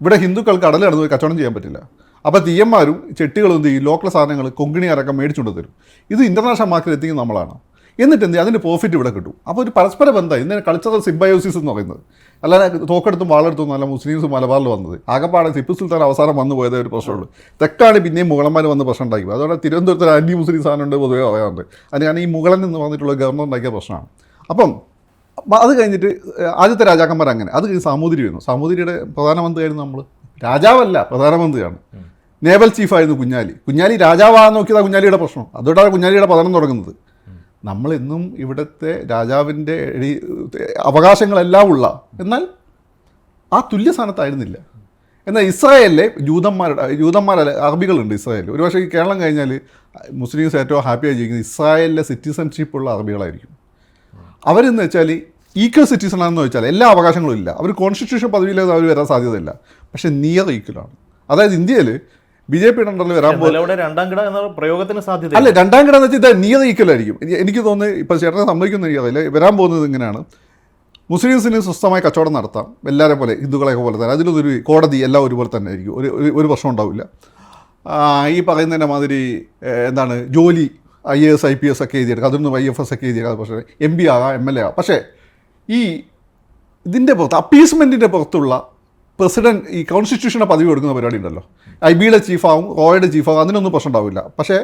ഇവിടെ ഹിന്ദുക്കൾക്ക് കടൽ കടന്ന് പോയി കച്ചവടം ചെയ്യാൻ പറ്റില്ല. അപ്പോൾ തീയന്മാരും ചെട്ടികളും എന്ത് ചെയ്യും? ലോക്കൽ സാധനങ്ങൾ കൊങ്കിണിയാരൊക്കെ മേടിച്ചുകൊണ്ട് തരും. ഇത് ഇന്റർനാഷണൽ മാർക്കറ്റിൽ എത്തിക്കുന്ന നമ്മളാണ്. എന്നിട്ട് എന്ത് അതിന്റെ പ്രോഫിറ്റ് ഇവിടെ കിട്ടും. അപ്പോൾ ഒരു പരസ്പര ബന്ധം. ഇന്നലെ കൾച്ചറൽ സിംബയോസിസ് എന്ന് പറയുന്നത്. അല്ലാതെ തോക്കെടുത്തും വാളെടുത്തും നല്ല മുസ്ലിംസ് മലബാറിൽ വന്നത്. ആകപ്പാടെ ടിപ്പു സുൽത്താൻ അവസാനം വന്നു പോയതേ ഒരു പ്രശ്നമുള്ളൂ. തെക്കാണ് പിന്നെയും മുഗളന്മാർ വന്ന് പ്രശ്നം ഉണ്ടാക്കി. അതോടെ തിരുവനന്തപുരത്ത് ആന്റി മുസ്ലിം സാധനം ഉണ്ട് പൊതുവേ പറയാറുണ്ട്. അത് ഞാൻ ഈ മുഗളൻ എന്ന് പറഞ്ഞിട്ടുള്ള ഗവർണർ ഉണ്ടാക്കിയ പ്രശ്നമാണ്. അപ്പം അപ്പം അത് കഴിഞ്ഞിട്ട് ആദ്യത്തെ രാജാക്കന്മാർ അങ്ങനെ. അത് കഴിഞ്ഞ് സാമൂതിരി വരുന്നു. സാമൂതിരിയുടെ പ്രധാനമന്ത്രിയായിരുന്നു നമ്മൾ രാജാവല്ല പ്രധാനമന്ത്രിയാണ്. നേവൽ ചീഫായിരുന്നു കുഞ്ഞാലി. കുഞ്ഞാലി രാജാവാന്ന് നോക്കിയതാണ് കുഞ്ഞാലിയുടെ പ്രശ്നം. അതോടാണ് കുഞ്ഞാലിയുടെ പതനം തുടങ്ങുന്നത്. നമ്മളെന്നും ഇവിടുത്തെ രാജാവിന്റെ അവകാശങ്ങളെല്ലാം ഉള്ള എന്നാൽ ആ തുല്യ സ്ഥാനത്തായിരുന്നില്ല. എന്നാൽ ഇസ്രായേലിലെ ജൂതന്മാരുടെ ജൂതന്മാരല്ല അറബികളുണ്ട് ഇസ്രായേലിൽ. ഒരു പക്ഷേ ഈ കേരളം കഴിഞ്ഞാൽ മുസ്ലിംസ് ഏറ്റവും ഹാപ്പിയായി ജീവിക്കുന്നത് ഇസ്രായേലിലെ സിറ്റിസൺഷിപ്പ് ഉള്ള അറബികളായിരിക്കും. അവരെന്ന് വെച്ചാൽ ഈക്വൽ സിറ്റിസൺ ആണെന്ന് വെച്ചാൽ എല്ലാ അവകാശങ്ങളും ഇല്ല. അവർ കോൺസ്റ്റിറ്റ്യൂഷൻ പദവിയിലേക്ക് അവർ വരാൻ സാധ്യതയില്ല. പക്ഷേ നിയർ ഈക്വലാണ് അതായത് ഇന്ത്യയിൽ ബി ജെ പിയുടെ അണ്ടറിൽ വരാൻ പോകുന്നത് രണ്ടാം കിട എന്ന പ്രയോഗത്തിന് സാധ്യത അല്ല രണ്ടാം കിട എന്ന് വെച്ചാൽ ഇത് നിയത ഈക്വൽ ആയിരിക്കും എനിക്ക് തോന്നുന്നു ഇപ്പോൾ ചേട്ടനെ സമ്മതിക്കുന്ന എനിക്കറിയില്ല വരാൻ പോകുന്നത് ഇങ്ങനെയാണ്. മുസ്ലിംസിന് സ്വസ്ഥമായി കച്ചവടം നടത്താം. എല്ലാവരെ പോലെ ഹിന്ദുക്കളെയൊക്കെ പോലെ തന്നെ. അതിലൊരു കോടതി എല്ലാം ഒരുപോലെ തന്നെ ആയിരിക്കും. ഒരു ഒരു- പ്രശ്നം ഉണ്ടാവില്ല. ഈ പറയുന്നതിന്റെ മാതിരി എന്താണ് ജോലി I A S I P S ഒക്കെ എഴുതിയെടുക്കുക അതൊന്നും ഐ എഫ് എസ് ഒക്കെ എഴുതിയെടുക്കുക പക്ഷേ എം പി ആകാം എം എൽ എ ആകാം. പക്ഷേ ഈ ഇതിന്റെ പുറത്ത് അപ്പീസ്മെന്റിന്റെ പുറത്തുള്ള പ്രസിഡന്റ് ഈ കോൺസ്റ്റിറ്റ്യൂഷനെ പദവി കൊടുക്കുന്ന പരിപാടി ഉണ്ടല്ലോ. ഐ ബിയുടെ ചീഫാവും റോയുടെ ചീഫാവും അതിനൊന്നും പ്രശ്നം ഉണ്ടാവില്ല. പക്ഷേ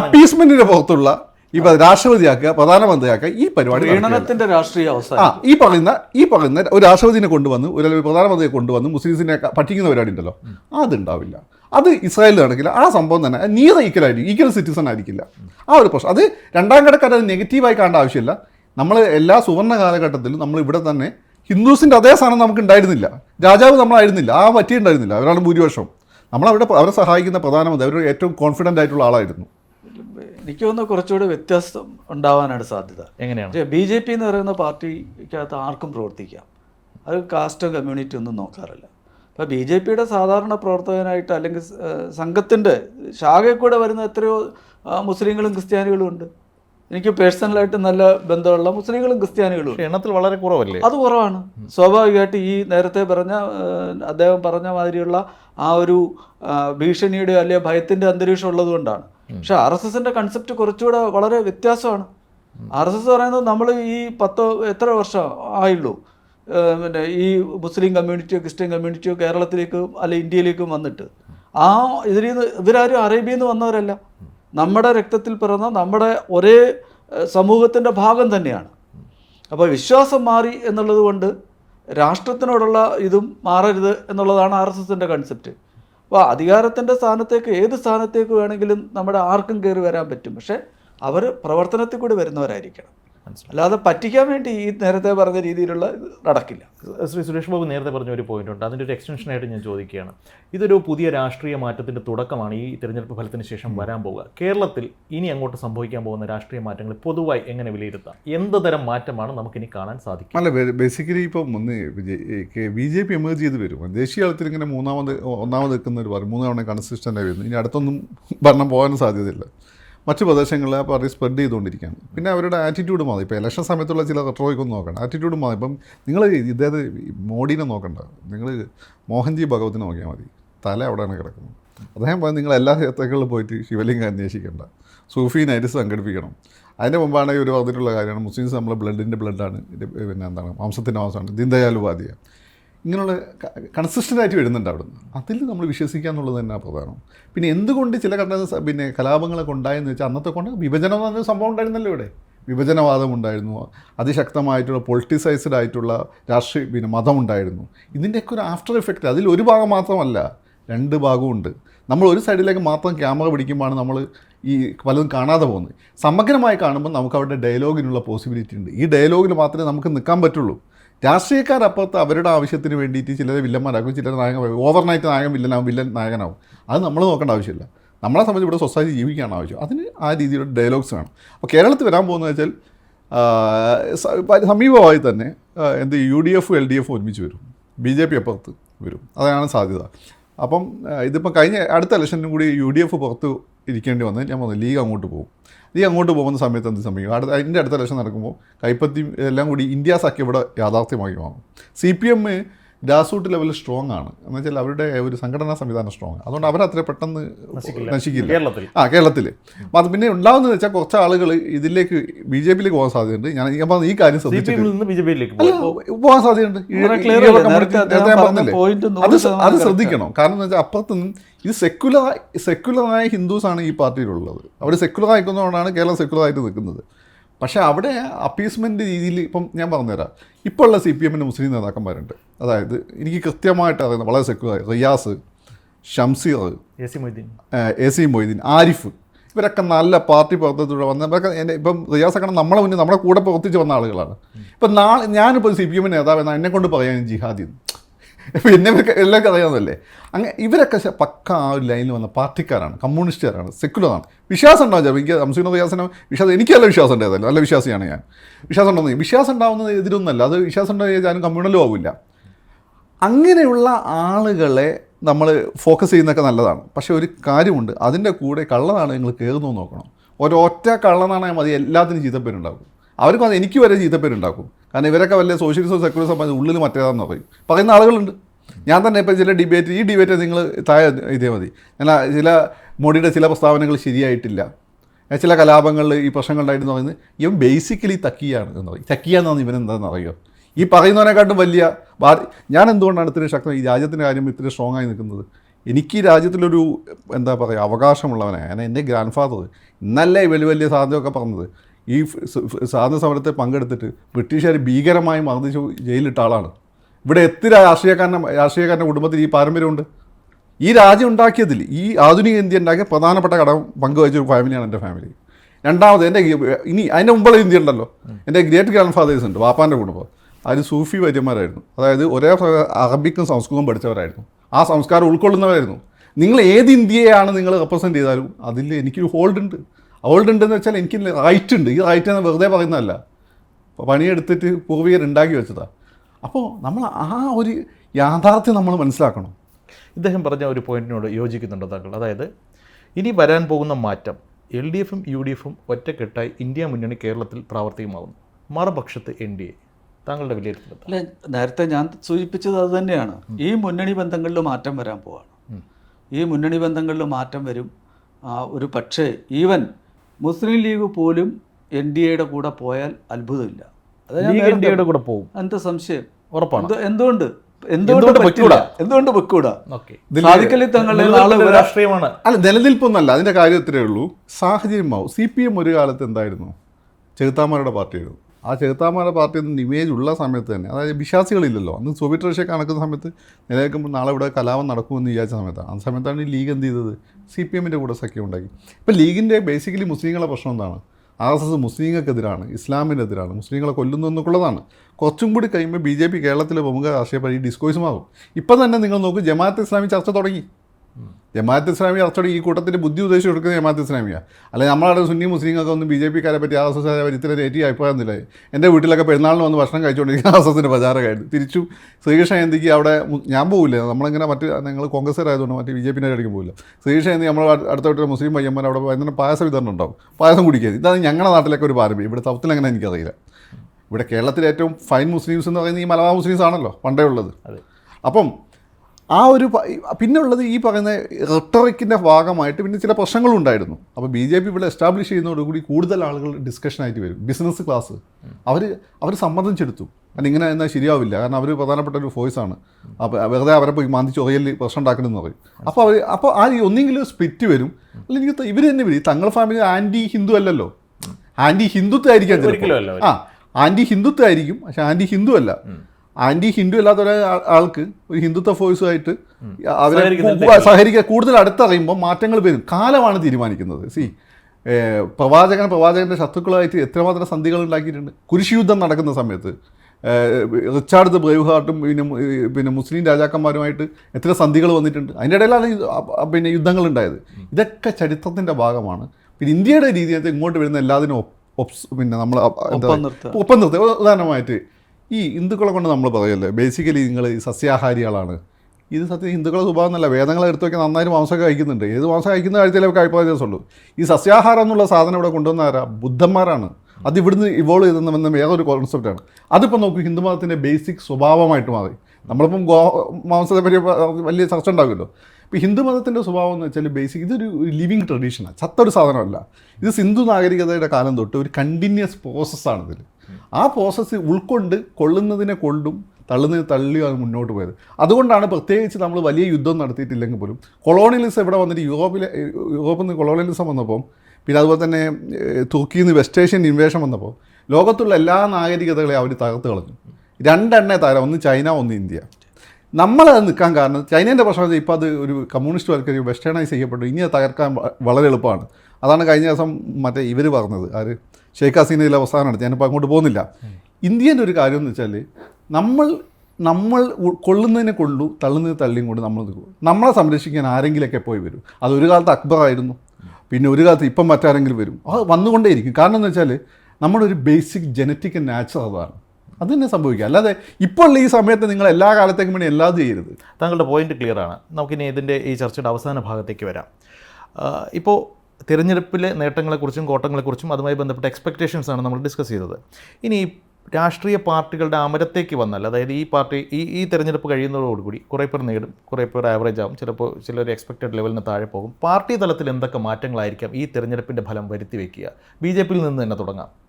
അപ്പീസ്മെന്റിന്റെ പുറത്തുള്ള ഈ രാഷ്ട്രപതിയാക്കുക പ്രധാനമന്ത്രിയാക്കുക ഈ പരിപാടി രാഷ്ട്രീയ അവസ്ഥ. ആ ഈ പറയുന്ന ഈ പറയുന്ന ഒരു രാഷ്ട്രപതിനെ കൊണ്ടുവന്ന് ഒരു പ്രധാനമന്ത്രിയെ കൊണ്ടുവന്ന് മുസ്ലിംസിനെ പഠിക്കുന്ന പരിപാടി ഉണ്ടല്ലോ. അതുണ്ടാവില്ല. അത് ഇസ്രായേലിൽ നടക്കില്ല. ആ സംഭവം തന്നെ നിയർ ഈക്വൽ ആയിരിക്കും ഈക്വൽ സിറ്റിസൺ ആയിരിക്കില്ല. ആ ഒരു പ്രശ്നം. അത് രണ്ടാം ഘട്ടക്കാരത് നെഗറ്റീവായി കാണേണ്ട ആവശ്യമില്ല. നമ്മൾ എല്ലാ സുവർണ കാലഘട്ടത്തിലും നമ്മൾ ഇവിടെ തന്നെ ഹിന്ദുസിന്റെ അതേ സാധനം നമുക്ക് ഉണ്ടായിരുന്നില്ല രാജാവ് നമ്മളായിരുന്നില്ല. ആ പറ്റിയിട്ടുണ്ടായിരുന്നില്ല അവരാണ് ഭൂരിപക്ഷം. നമ്മളവിടെ അവരെ സഹായിക്കുന്ന പ്രധാനമന്ത്രി അവരുടെ ഏറ്റവും കോൺഫിഡന്റ് ആയിട്ടുള്ള ആളായിരുന്നു. എനിക്ക് തോന്നുന്നു കുറച്ചുകൂടി വ്യത്യാസം ഉണ്ടാവാനാണ് സാധ്യത. എങ്ങനെയാണ്? ബി ജെ പി എന്ന് പറയുന്ന പാർട്ടിക്കകത്ത് ആർക്കും പ്രവർത്തിക്കാം. അത് കാസ്റ്റോ കമ്മ്യൂണിറ്റി ഒന്നും നോക്കാറില്ല. അപ്പോൾ ബി ജെ പിയുടെ സാധാരണ പ്രവർത്തകനായിട്ട് അല്ലെങ്കിൽ സംഘത്തിന്റെ ശാഖയിൽ കൂടെ വരുന്ന എത്രയോ മുസ്ലിങ്ങളും ക്രിസ്ത്യാനികളും ഉണ്ട്. എനിക്ക് പേഴ്സണലായിട്ട് നല്ല ബന്ധമുള്ള മുസ്ലിങ്ങളും ക്രിസ്ത്യാനികളും എണ്ണത്തിൽ വളരെ കുറവല്ലേ? അത് കുറവാണ്. സ്വാഭാവികമായിട്ട് ഈ നേരത്തെ പറഞ്ഞ അദ്ദേഹം പറഞ്ഞ മാതിരിയുള്ള ആ ഒരു ഭീഷണിയുടെ അല്ലെ ഭയത്തിന്റെ അന്തരീക്ഷം ഉള്ളതുകൊണ്ടാണ് പക്ഷെ ആർ എസ് എസിന്റെ കൺസെപ്റ്റ് കുറച്ചുകൂടെ വളരെ വ്യത്യാസമാണ്. ആർ എസ് എസ് പറയുന്നത് നമ്മൾ ഈ പത്തോ എത്ര വർഷം ആയുള്ളൂ. പിന്നെ ഈ മുസ്ലിം കമ്മ്യൂണിറ്റിയോ ക്രിസ്ത്യൻ കമ്മ്യൂണിറ്റിയോ കേരളത്തിലേക്കും അല്ലെ ഇന്ത്യയിലേക്കും വന്നിട്ട്. ആ ഇതിൽ നിന്ന് ഇവരാരും അറേബ്യയിൽ നിന്ന് വന്നവരല്ല. നമ്മുടെ രക്തത്തിൽ പിറന്ന നമ്മുടെ ഒരേ സമൂഹത്തിന്റെ ഭാഗം തന്നെയാണ്. അപ്പോൾ വിശ്വാസം മാറി എന്നുള്ളത് കൊണ്ട് രാഷ്ട്രത്തിനോടുള്ള ഇതും മാറരുത് എന്നുള്ളതാണ് ആർ എസ് എസിന്റെ കൺസെപ്റ്റ് അപ്പോൾ അധികാരത്തിന്റെ സ്ഥാനത്തേക്ക് ഏത് സ്ഥാനത്തേക്ക് വേണമെങ്കിലും നമ്മുടെ ആർക്കും കയറി വരാൻ പറ്റും. പക്ഷേ അവർ പ്രവർത്തനത്തിൽ കൂടി വരുന്നവരായിരിക്കണം. അല്ലാതെ പറ്റിക്കാൻ വേണ്ടി ഈ നേരത്തെ പറഞ്ഞ രീതിയിലുള്ള നടക്കില്ല. ശ്രീ സുരേഷ് ബാബു നേരത്തെ പറഞ്ഞ ഒരു പോയിന്റ് ഉണ്ട്. അതിന്റെ ഒരു എക്സ്റ്റൻഷനായിട്ട് ഞാൻ ചോദിക്കുകയാണ്. ഇതൊരു പുതിയ രാഷ്ട്രീയ മാറ്റത്തിന്റെ തുടക്കമാണ് ഈ തിരഞ്ഞെടുപ്പ് ഫലത്തിന് ശേഷം വരാൻ പോവുക. കേരളത്തിൽ ഇനി അങ്ങോട്ട് സംഭവിക്കാൻ പോകുന്ന രാഷ്ട്രീയ മാറ്റങ്ങൾ പൊതുവായി എങ്ങനെ വിലയിരുത്താം? എന്ത് തരം മാറ്റമാണ് നമുക്കിനി കാണാൻ സാധിക്കും അല്ല ബേസിക്കലി ഇപ്പം ഒന്ന് ബി ജെ പി എമേജ് ചെയ്ത് വരും. ദേശീയ തലത്തിൽ ഇങ്ങനെ മൂന്നാമത് ഒന്നാമത് നിൽക്കുന്ന ഒരു പറയും മൂന്നാമത് കൺസിസ്റ്റന്റ് ആയി വരുന്നു. ഇനി അടുത്തൊന്നും ഭരണം പോകാനും സാധ്യതയില്ല. മറ്റു പ്രദേശങ്ങളിൽ ആ പാർട്ടി സ്പ്രെഡ് ചെയ്തുകൊണ്ടിരിക്കുകയാണ്. പിന്നെ അവരുടെ ആറ്റിറ്റ്യൂഡ് മാറി. ഇപ്പോൾ ഇലക്ഷൻ സമയത്തുള്ള ചില റെട്രോയ്ക്ക് ഒന്ന് നോക്കണം ആറ്റിറ്റ്യൂഡ് മാറി. ഇപ്പം നിങ്ങൾ ഇദ്ദേഹത്തെ മോഡിനെ നോക്കണ്ട. നിങ്ങൾ മോഹൻജി ഭഗവതിനെ നോക്കിയാൽ മതി. തല അവിടെയാണ് കിടക്കുന്നത്. അദ്ദേഹം പറഞ്ഞു നിങ്ങൾ എല്ലാ ക്ഷേത്രങ്ങളിലും പോയിട്ട് ശിവലിംഗം അന്വേഷിക്കേണ്ട. സൂഫി നൈറ്റ് സംഘടിപ്പിക്കണം അതിന്റെ മുമ്പാണെങ്കിൽ ഒരു പറഞ്ഞിട്ടുള്ള കാര്യമാണ്. മുസ്ലിംസ് നമ്മൾ ബ്ലഡിന്റെ ബ്ലഡാണ് പിന്നെ എന്താണ്? മാംസത്തിന്റെ മാംസമാണ് ദീൻദയാൽ ഉപാധ്യ ഇങ്ങനെയുള്ള കൺസിസ്റ്റന്റ് ആയിട്ട് വരുന്നുണ്ട് അവിടുന്ന്. അതിൽ നമ്മൾ വിശ്വസിക്കുക എന്നുള്ളത് തന്നെ പ്രധാനം. പിന്നെ എന്തുകൊണ്ട് ചില കണ്ട പിന്നെ കലാപങ്ങളൊക്കെ ഉണ്ടായെന്ന് വെച്ചാൽ അന്നത്തെ കൊണ്ട് വിഭജനം എന്ന് പറഞ്ഞ സംഭവം ഉണ്ടായിരുന്നല്ലോ ഇവിടെ. വിഭജനവാദം ഉണ്ടായിരുന്നു അതിശക്തമായിട്ടുള്ള പൊളിറ്റിസൈസ്ഡ് ആയിട്ടുള്ള രാഷ്ട്രീയ പിന്നെ മതം ഉണ്ടായിരുന്നു. ഇതിന്റെയൊക്കെ ഒരു ആഫ്റ്റർ എഫക്റ്റ് അതിൽ ഒരു ഭാഗം മാത്രമല്ല രണ്ട് ഭാഗവും ഉണ്ട്. നമ്മൾ ഒരു സൈഡിലേക്ക് മാത്രം ക്യാമറ പിടിക്കുമ്പോഴാണ് നമ്മൾ ഈ പലതും കാണാതെ പോകുന്നത്. സമഗ്രമായി കാണുമ്പോൾ നമുക്ക് അവരുടെ ഡയലോഗിനുള്ള പോസിബിലിറ്റി ഉണ്ട്. ഈ ഡയലോഗിൽ മാത്രമേ നമുക്ക് നിൽക്കാൻ പറ്റുള്ളൂ. രാഷ്ട്രീയക്കാരപ്പുറത്ത് അവരുടെ ആവശ്യത്തിന് വേണ്ടിയിട്ട് ചിലരെ വില്ലന്മാരാക്കും ചിലർ നായകൻ ഓവർനൈറ്റ് നായകൻ വില്ലനാവും വില്ലൻ നായകനാവും. അത് നമ്മൾ നോക്കേണ്ട ആവശ്യമില്ല. നമ്മളെ സംബന്ധിച്ച് ഇവിടെ സൊസൈറ്റി ജീവിക്കുകയാണ് ആവശ്യം. അതിന് ആ രീതിയിലുള്ള ഡയലോഗ്സ് വേണം. അപ്പോൾ കേരളത്തിൽ വരാൻ പോകുന്നത് വെച്ചാൽ സമീപമായി തന്നെ എന്ത് U D F L D F ഒരുമിച്ച് വരും. ബി ജെ പി അപ്പുറത്ത് വരും. അതാണ് സാധ്യത. അപ്പം ഇതിപ്പോൾ ഇതിപ്പം കഴിഞ്ഞ അടുത്ത ഇലക്ഷനും കൂടി യു ഡി എഫ് പുറത്ത് ഇരിക്കേണ്ടി വന്നാൽ ഞാൻ പറഞ്ഞു ലീഗ് അങ്ങോട്ട് പോകും. ലീഗ് അങ്ങോട്ട് പോകുന്ന സമയത്ത് എന്ത് സംഭവിക്കും? അടുത്ത അതിന്റെ അടുത്ത ഇലക്ഷൻ നടക്കുമ്പോൾ കൈപ്പത്തി എല്ലാം കൂടി ഇന്ത്യ സഖ്യം ഇവിടെ യാഥാർത്ഥ്യമാക്കി മാറും. C P M grass level strong ആണ്. എന്ന് വെച്ചാൽ അവരുടെ ഒരു സംഘടനാ സംവിധാനം സ്ട്രോങ് അതുകൊണ്ട് അവരത്ര പെട്ടെന്ന് നശിക്കില്ല. കേരളത്തിൽ. ആ കേരളത്തിൽ അത് പിന്നെ ഉണ്ടാവുന്നത് വെച്ചാൽ കുറച്ച് ആളുകൾ ഇതിലേക്ക് ബി ജെ പിയിലേക്ക് പോകാൻ സാധ്യതയുണ്ട്. ഞാൻ ഞാൻ പറഞ്ഞ ഈ കാര്യം ശ്രദ്ധിച്ചിട്ട്. പോകാൻ സാധ്യതയുണ്ട്. അത് അത് ശ്രദ്ധിക്കണം. കാരണം എന്ന് വെച്ചാൽ അപ്പുറത്തുനിന്ന് ഇത് സെക്യുലർ സെക്യുലറായ ഹിന്ദുസാണ് ഈ പാർട്ടിയിലുള്ളത്. അവർ സെക്യുലർ ആയിക്കുന്നതുകൊണ്ടാണ് കേരളം സെക്യുലർ ആയിട്ട് നിൽക്കുന്നത്. പക്ഷേ അവിടെ അപ്പീസ്മെന്റ് രീതിയിൽ ഇപ്പം ഞാൻ പറഞ്ഞുതരാം. ഇപ്പോൾ ഉള്ള സി പി എമ്മിന്റെ മുസ്ലിം നേതാക്കന്മാരുണ്ട്. അതായത് എനിക്ക് കൃത്യമായിട്ട് അറിയുന്ന വളരെ secure Riyas Shamseer A C Moideen. A C Moideen Arif ഇവരൊക്കെ നല്ല പാർട്ടി പ്രവർത്തനത്തിലൂടെ വന്ന ഇവരൊക്കെ എന്റെ ഇപ്പം റിയാസൊക്കെ നമ്മളെ മുന്നിൽ നമ്മുടെ കൂടെ പ്രവർത്തിച്ച് വന്ന ആളുകളാണ്. ഇപ്പം നാളെ ഞാനിപ്പോൾ സി പി എമ്മിന്റെ നേതാവ് എന്നാൽ എന്നെ കൊണ്ട് പറയാൻ ജിഹാദി എന്നെ ഇവർക്ക് എല്ലാവർക്കും അറിയാവുന്നതല്ലേ? അങ്ങനെ ഇവരൊക്കെ പക്ക ആ ഒരു ലൈനിൽ വന്ന പാർട്ടിക്കാരാണ് കമ്മ്യൂണിസ്റ്റുകാരാണ് സെക്കുലറാണ് വിശ്വാസം ഉണ്ടാവും എനിക്ക് അംസീന വിശ്വാസം വിശ്വാസം എനിക്ക് നല്ല വിശ്വാസം ഉണ്ടായതല്ലോ നല്ല വിശ്വാസിയാണ് ഞാൻ. വിശ്വാസം ഉണ്ടാവുന്നത് വിശ്വാസം ഉണ്ടാവുന്നത് എതിരൊന്നല്ല അത് വിശ്വാസം ഉണ്ടായാൽ ഞാനും കമ്മ്യൂണലും ആവില്ല. അങ്ങനെയുള്ള ആളുകളെ നമ്മൾ ഫോക്കസ് ചെയ്യുന്നതൊക്കെ നല്ലതാണ്. പക്ഷേ ഒരു കാര്യമുണ്ട് അതിന്റെ കൂടെ കള്ളനാണയങ്ങൾ കയറുന്നു നോക്കണം. ഒരൊറ്റ കള്ളനാണയം മതി എല്ലാത്തിനും ചീത്തപ്പേരുണ്ടാക്കും അവർക്കും അത് എനിക്ക് വരെ ചീത്തപ്പേരുണ്ടാക്കും കാരണം ഇവരൊക്കെ വലിയ സോഷ്യലിസം സെക്യുലറിസം പറഞ്ഞ ഉള്ളിൽ മറ്റേതാന്ന് പറയും. പറയുന്ന ആളുകളുണ്ട്. ഞാൻ തന്നെ ഇപ്പോൾ ചില ഡിബേറ്റ് ഈ ഡിബേറ്റ് നിങ്ങൾ താഴെ ഇതേ മതി. ഞാൻ ചില മോഡിയുടെ ചില പ്രസ്താവനകൾ ശരിയായിട്ടില്ല. ചില കലാപങ്ങളിൽ ഈ പ്രശ്നങ്ങളുണ്ടായിരുന്നു പറയുന്നത് ഇവൻ ബേസിക്കലി തക്കിയാണ് എന്ന് പറയും. തക്കിയാന്നാണ് ഇവൻ എന്താണെന്ന് അറിയോ? ഈ പറയുന്നതിനെക്കാട്ടും വലിയ ഞാൻ എന്തുകൊണ്ടാണ് ഇത്രയും ശക്തം ഈ രാജ്യത്തിന്റെ കാര്യം ഇത്രയും സ്ട്രോങ് ആയി നിൽക്കുന്നത്? എനിക്ക് ഈ രാജ്യത്തിലൊരു എന്താ പറയുക അവകാശമുള്ളവനാണ് കാരണം എന്റെ ഗ്രാൻഡ് ഫാദർ ഇന്നല്ലേ വലിയ വലിയ സാധ്യമൊക്കെ പറഞ്ഞത്. ഈ സ്വാതന്ത്ര്യ സമരത്തെ പങ്കെടുത്തിട്ട് ബ്രിട്ടീഷുകാർ ഭീകരമായി മർദ്ദിച്ച് ജയിലിട്ട ആളാണ്. ഇവിടെ എത്ര രാഷ്ട്രീയക്കാരന്റെ രാഷ്ട്രീയക്കാരന്റെ കുടുംബത്തിൽ ഈ പാരമ്പര്യമുണ്ട്. ഈ രാജ്യം ഉണ്ടാക്കിയതിൽ ഈ ആധുനിക ഇന്ത്യ ഉണ്ടാക്കിയ പ്രധാനപ്പെട്ട ഘടകം പങ്കുവച്ച ഒരു ഫാമിലിയാണ് എന്റെ ഫാമിലി. രണ്ടാമത് എന്റെ ഇനി അതിന്റെ മുമ്പുള്ള ഇന്ത്യ ഉണ്ടല്ലോ. എന്റെ ഗ്രേറ്റ് ഗ്രാൻഡ് ഫാദേഴ്സ് ഉണ്ട് വാപ്പാന്റെ കുടുംബം. അതിൽ സൂഫി വര്യന്മാരായിരുന്നു അതായത് ഒരേ അറബിക്കും സംസ്കൃതവും പഠിച്ചവരായിരുന്നു. ആ സംസ്കാരം ഉൾക്കൊള്ളുന്നവരായിരുന്നു. നിങ്ങൾ ഏത് ഇന്ത്യയെയാണ് നിങ്ങൾ റെപ്രസെന്റ് ചെയ്താലും അതിൽ എനിക്കൊരു ഹോൾഡ് ഉണ്ട്. ഹോൾഡ് ഉണ്ടെന്ന് വെച്ചാൽ എനിക്ക് റൈറ്റ് ഉണ്ട്. ഈ റൈറ്റ് എന്ന് വെറുതെ പറയുന്നതല്ല. അപ്പോൾ പണിയെടുത്തിട്ട് പൂർവികർ ഉണ്ടാക്കി വെച്ചതാണ് അപ്പോൾ നമ്മൾ ആ ഒരു യാഥാർത്ഥ്യം നമ്മൾ മനസ്സിലാക്കണം. ഇദ്ദേഹം പറഞ്ഞ ഒരു പോയിന്റിനോട് യോജിക്കുന്നുണ്ട് താങ്കൾ? അതായത് ഇനി വരാൻ പോകുന്ന മാറ്റം എൽ ഡി എഫും യു ഡി എഫും ഒറ്റക്കെട്ടായി ഇന്ത്യ മുന്നണി കേരളത്തിൽ പ്രാവർത്തികമാകുന്നു. മറുപക്ഷത്ത് എൻ ഡി എ. താങ്കളുടെ വിലയിരുത്തൽ അല്ല നേരത്തെ ഞാൻ സൂചിപ്പിച്ചത് അത് തന്നെയാണ്. ഈ മുന്നണി ബന്ധങ്ങളിൽ മാറ്റം വരാൻ പോവാണ്. ഈ മുന്നണി ബന്ധങ്ങളിൽ മാറ്റം വരും. ഒരു പക്ഷേ ഈവൻ മുസ്ലിം ലീഗ് പോലും എൻ ഡി എയുടെ കൂടെ പോയാൽ അത്ഭുതമില്ല. ലീഗ് എൻ ഡി എയുടെ കൂടെ പോകും എന്താ സംശയം? ഉറപ്പാണ്. എന്ത്- എന്തുകൊണ്ട്? എന്തുകൊണ്ട് വെക്കൂടാ? എന്തുകൊണ്ട് വെക്കൂടാ ഓക്കെ. സാധിക്കലി വരാ- രാഷ്ട്രീയമാണ്. അല്ല നിലനിൽപ്പൊന്നല്ല. അതിന്റെ കാര്യം ഇത്രയേ ഉള്ളൂ. സാഹചര്യമാവും സി പി എം ഒരു കാലത്ത് എന്തായിരുന്നു? ചെകുത്താന്മാരുടെ പാർട്ടിയായിരുന്നു. ആ ചെകുത്താന്മാരുടെ പാർട്ടി നിന്ന് ഇമേജ് ഉള്ള സമയത്ത് തന്നെ അതായത് വിശ്വാസികളില്ലല്ലോ അന്ന് സോവിയറ്റ് റഷ്യ കണക്കുന്ന സമയത്ത് നിലനിൽക്കുമ്പോൾ നാളെ ഇവിടെ കലാപം നടക്കുമെന്ന് വിചാരിച്ച സമയത്താണ്. ആ സമയത്താണ് ഈ ലീഗ് എന്ത് ചെയ്തത്? സി പി എമ്മിന്റെ കൂടെ സഖ്യം ഉണ്ടാക്കി. ഇപ്പോൾ ലീഗിന്റെ ബേസിക്കലി മുസ്ലിങ്ങളെ പ്രശ്നം എന്താണ്? ആർ എസ് എസ് മുസ്ലിങ്ങൾക്കെതിരാണ് ഇസ്ലാമിനെതിരാണ് മുസ്ലിങ്ങളെ കൊല്ലുന്നു എന്നൊക്കെയുള്ളതാണ് കുറച്ചും കൂടി കഴിയുമ്പോൾ ബി ജെ പി കേരളത്തിലെ പ്രമുഖ രാഷ്ട്രീയ പാർട്ടി ഡിസ്കോഴ്സുമാകും ഇപ്പം തന്നെ നിങ്ങൾ നോക്കൂ ജമാഅത്ത് ഇസ്ലാമി ചർച്ച തുടങ്ങി. ജമാഅത്ത് ഇസ്ലാമി ചർച്ചയുടെ ഈ കൂട്ടത്തിന്റെ ബുദ്ധി ഉദ്ദേശിച്ച് കൊടുക്കുന്നത് ജമാഅത്ത് ഇസ്ലാമിയാണ് അല്ലെങ്കിൽ നമ്മളവിടെ സുന്നി മുസ്ലിങ്ങൾക്ക് ഒന്നും ബി ജെ പിക്കാരെ പറ്റി ആർ എസ് എസ് ഏറ്റവും അഭിപ്രായം ഒന്നുമില്ല എന്റെ വീട്ടിലൊക്കെ പെരുന്നാളിന് വന്ന് ഭക്ഷണം കഴിച്ചുകൊണ്ടിരിക്കുന്ന ആർ എസ് എസിന്റെ പ്രചാരമായിരുന്നു തിരിച്ചു ശ്രീകൃഷ്ണ ജയന്തിക്ക് അവിടെ ഞാൻ പോകില്ല നമ്മളിങ്ങനെ മറ്റ് നിങ്ങൾ കോൺഗ്രസ്സുകാരായതുകൊണ്ട് മറ്റ് ബി ജെ പിന്റെ ഇടയ്ക്ക് പോകില്ല ശ്രീകൃഷ്ണ ജയന്തി നമ്മൾ അടുത്ത വീട്ടിലെ മുസ്ലിം പയ്യന്മാർ അവിടെ ഭയങ്കര പായസ വിതരണം ഉണ്ടാവും. പായസം കുടിക്കരുത് ഇതാണ് ഞങ്ങളുടെ നാട്ടിലൊക്കെ ഒരു പാരമ്പര്യം. ഇവിടെ സൗത്തിൽ അങ്ങനെ എനിക്കറിയില്ല. ഇവിടെ കേരളത്തിലെ ഏറ്റവും ഫൈൻ മുസ്ലിംസ് എന്ന് പറയുന്നത് ഈ മലബാർ മുസ്ലിംസ് ആണല്ലോ പണ്ടേ ഉള്ളത്. അപ്പം ആ ഒരു പിന്നെ ഉള്ളത് ഈ പറയുന്ന റെട്ടറിക്കിന്റെ ഭാഗമായിട്ട് പിന്നെ ചില പ്രശ്നങ്ങളും ഉണ്ടായിരുന്നു അപ്പോൾ ബി ജെ പി ഇവിടെ എസ്റ്റാബ്ലിഷ് ചെയ്യുന്നതോടുകൂടി കൂടുതൽ ആളുകൾ ഡിസ്കഷനായിട്ട് വരും. ബിസിനസ് ക്ലാസ് അവർ അവർ സമ്മതിച്ചെടുത്തു അല്ല ഇങ്ങനെ എന്നാൽ ശരിയാവില്ല. കാരണം അവർ പ്രധാനപ്പെട്ട ഒരു ഫോയ്സ് ആണ്. അപ്പോൾ വെറുതെ അവരെ പോയി മാന്തിച്ച് ചൊറയിൽ പ്രശ്നം ഉണ്ടാക്കണമെന്ന് പറയും. അപ്പോൾ അവർ അപ്പോൾ ആ ഒന്നെങ്കിലും സ്പിറ്റ് വരും. അല്ലെങ്കിൽ ഇവർ തന്നെ വരും. തങ്ങൾ ഫാമിലി ആന്റി ഹിന്ദു അല്ലല്ലോ. ആന്റി ഹിന്ദുത്വം ആയിരിക്കാം അല്ല ആ ആന്റി ഹിന്ദുത്വം ആയിരിക്കും പക്ഷെ ആന്റി ഹിന്ദു അല്ല ആന്റി ഹിന്ദു അല്ലാത്ത ഒരു ആൾക്ക് ഒരു ഹിന്ദുത്വ ഫോഴ്സുമായിട്ട് അവരെ സഹകരിക്കുക കൂടുതൽ അടുത്തറിയുമ്പോൾ മാറ്റങ്ങൾ വരും. കാലമാണ് തീരുമാനിക്കുന്നത്. സി പ്രവാചകൻ പ്രവാചകന്റെ ശത്രുക്കളായിട്ട് എത്രമാത്രം സന്ധികൾ ഉണ്ടാക്കിയിട്ടുണ്ട്. കുരിശുയുദ്ധം നടക്കുന്ന സമയത്ത് റിച്ചാർഡ് ദ ബ്രേവ് ഹാർട്ടും പിന്നെ പിന്നെ മുസ്ലിം രാജാക്കന്മാരുമായിട്ട് എത്ര സന്ധികൾ വന്നിട്ടുണ്ട്. അതിന്റെ ഇടയിലാണ് പിന്നെ യുദ്ധങ്ങൾ ഉണ്ടായത്. ഇതൊക്കെ ചരിത്രത്തിന്റെ ഭാഗമാണ്. പിന്നെ ഇന്ത്യയുടെ രീതിയിൽ ഇങ്ങോട്ട് വരുന്ന എല്ലാത്തിനും ഒപ്പ്- പിന്നെ നമ്മൾ ഒപ്പം നിർത്തുക. ഉദാഹരണമായിട്ട് ഈ ഹിന്ദുക്കളെ കൊണ്ട് നമ്മൾ പറയല്ലേ? ബേസിക്കലി നിങ്ങൾ സസ്യാഹാരികളാണ്. ഇത് സത്യം ഹിന്ദുക്കളെ സ്വഭാവം എന്നല്ല. വേദങ്ങളെ എടുത്തു നന്നായി നന്നായിട്ട് മാംസമൊക്കെ കഴിക്കുന്നുണ്ട്. ഏത് മാംസം കഴിക്കുന്ന കാര്യത്തിലേ അവർക്ക് അഭിപ്രായ വ്യത്യാസമുള്ളൂ. ഈ സസ്യാഹാരം എന്നുള്ള സാധനം ഇവിടെ കൊണ്ടുവന്ന ആരാ? ബുദ്ധന്മാരാണ്. അത് ഇവിടുന്ന് ഇവോൾവ് ചെയ്തെന്ന് വന്ന വേറൊരു കോൺസെപ്റ്റാണ് അതിപ്പോൾ നോക്കൂ ഹിന്ദു മതത്തിന്റെ ബേസിക് സ്വഭാവമായിട്ട് മാറി. നമ്മളിപ്പം ഗോ മാംസത്തെ പറ്റി വലിയ ചർച്ച ഉണ്ടാകുമല്ലോ ഇപ്പോൾ ഹിന്ദു മതത്തിന്റെ സ്വഭാവം എന്ന് വെച്ചാൽ ബേസിക് ഇതൊരു ലിവിങ് ട്രഡീഷനാണ് ചത്തൊരു സാധനമല്ല. ഇത് സിന്ധു നാഗരികതയുടെ കാലം തൊട്ട് ഒരു കണ്ടിന്യൂസ് പ്രോസസ്സാണ് ഇതിൽ ആ പ്രോസസ്സ് ഉൾക്കൊണ്ട് കൊള്ളുന്നതിനെ കൊണ്ടും തള്ളുന്നതിനെ തള്ളിയാണ് മുന്നോട്ട് പോയത്. അതുകൊണ്ടാണ് പ്രത്യേകിച്ച് നമ്മൾ വലിയ യുദ്ധം നടത്തിയിട്ടില്ലെങ്കിൽ പോലും കൊളോണിയലിസം ഇവിടെ വന്നിട്ട് യൂറോപ്പിലെ യൂറോപ്പിൽ നിന്ന് കൊളോണിയലിസം വന്നപ്പോൾ പിന്നെ അതുപോലെ തന്നെ തുർക്കിയിൽ നിന്ന് വെസ്റ്റ് ഏഷ്യൻ ഇൻവേഷൻ വന്നപ്പോൾ ലോകത്തുള്ള എല്ലാ നാഗരികതകളെയും അവർ തകർത്ത് കളഞ്ഞു. രണ്ടെണ്ണേ തകരാം ഒന്ന് ചൈന ഒന്ന് ഇന്ത്യ. നമ്മളത് നിൽക്കാൻ കാരണം ചൈനേന്റെ പ്രശ്നം ഇപ്പോൾ അത് ഒരു കമ്മ്യൂണിസ്റ്റ് വർക്കർ വെസ്റ്റേണൈസ് ചെയ്യപ്പെട്ടു. ഇനി തകർക്കാൻ വളരെ എളുപ്പമാണ്. അതാണ് കഴിഞ്ഞ ദിവസം മറ്റേ ഇവർ പറഞ്ഞത്. ആര്? ഷെയ്ഖ് ഹസീനയിലെ അവസാനം നടത്തി. ഞാനിപ്പോൾ അങ്ങോട്ട് പോകുന്നില്ല. ഇന്ത്യന്റെ ഒരു കാര്യം എന്ന് വെച്ചാൽ നമ്മൾ നമ്മൾ കൊള്ളുന്നതിനെ കൊള്ളു തള്ളുന്നതിന് തള്ളിയും കൊണ്ട് നമ്മൾ നിൽക്കും. നമ്മളെ സംരക്ഷിക്കാൻ ആരെങ്കിലൊക്കെ പോയി വരും. അത് ഒരു കാലത്ത് അക്ബറായിരുന്നു പിന്നെ ഒരു കാലത്ത് ഇപ്പം മറ്റാരെങ്കിലും വരും. അത് വന്നുകൊണ്ടേയിരിക്കും. കാരണം എന്ന് വെച്ചാൽ നമ്മുടെ ഒരു ബേസിക് ജനറ്റിക് നാച്ചർ അതാണ്. അത് തന്നെ സംഭവിക്കുക അല്ലാതെ ഇപ്പോൾ ഈ സമയത്ത് നിങ്ങൾ എല്ലാ കാലത്തേക്കും വേണ്ടി എല്ലാം ചെയ്യരുത്. താങ്കളുടെ പോയിന്റ് ക്ലിയർ ആണ്. നമുക്കിനി ഇതിന്റെ ഈ ചർച്ചയുടെ അവസാന ഭാഗത്തേക്ക് വരാം. ഇപ്പോൾ തിരഞ്ഞെടുപ്പിലെ നേട്ടങ്ങളെക്കുറിച്ചും കോട്ടങ്ങളെക്കുറിച്ചും അതുമായി ബന്ധപ്പെട്ട എക്സ്പെക്റ്റേഷൻസ് ആണ് നമ്മൾ ഡിസ്കസ് ചെയ്തത്. ഇനി രാഷ്ട്രീയ പാർട്ടികളുടെ അമരത്തേക്ക് വന്നാൽ അതായത് ഈ പാർട്ടി ഈ ഈ തെരഞ്ഞെടുപ്പ് കഴിയുന്നതോടുകൂടി കുറേ പേർ നേടും കുറേ പേർ ആവറേജ് ആവും. ചിലപ്പോൾ ചിലർ എക്സ്പെക്റ്റഡ് ലെവലിന് താഴെ പോകും. പാർട്ടി തലത്തിൽ എന്തൊക്കെ മാറ്റങ്ങളായിരിക്കാം ഈ തെരഞ്ഞെടുപ്പിന്റെ ഫലം വരുത്തി വയ്ക്കുക ബി ജെ പിയിൽ നിന്ന് തന്നെ തുടങ്ങാം.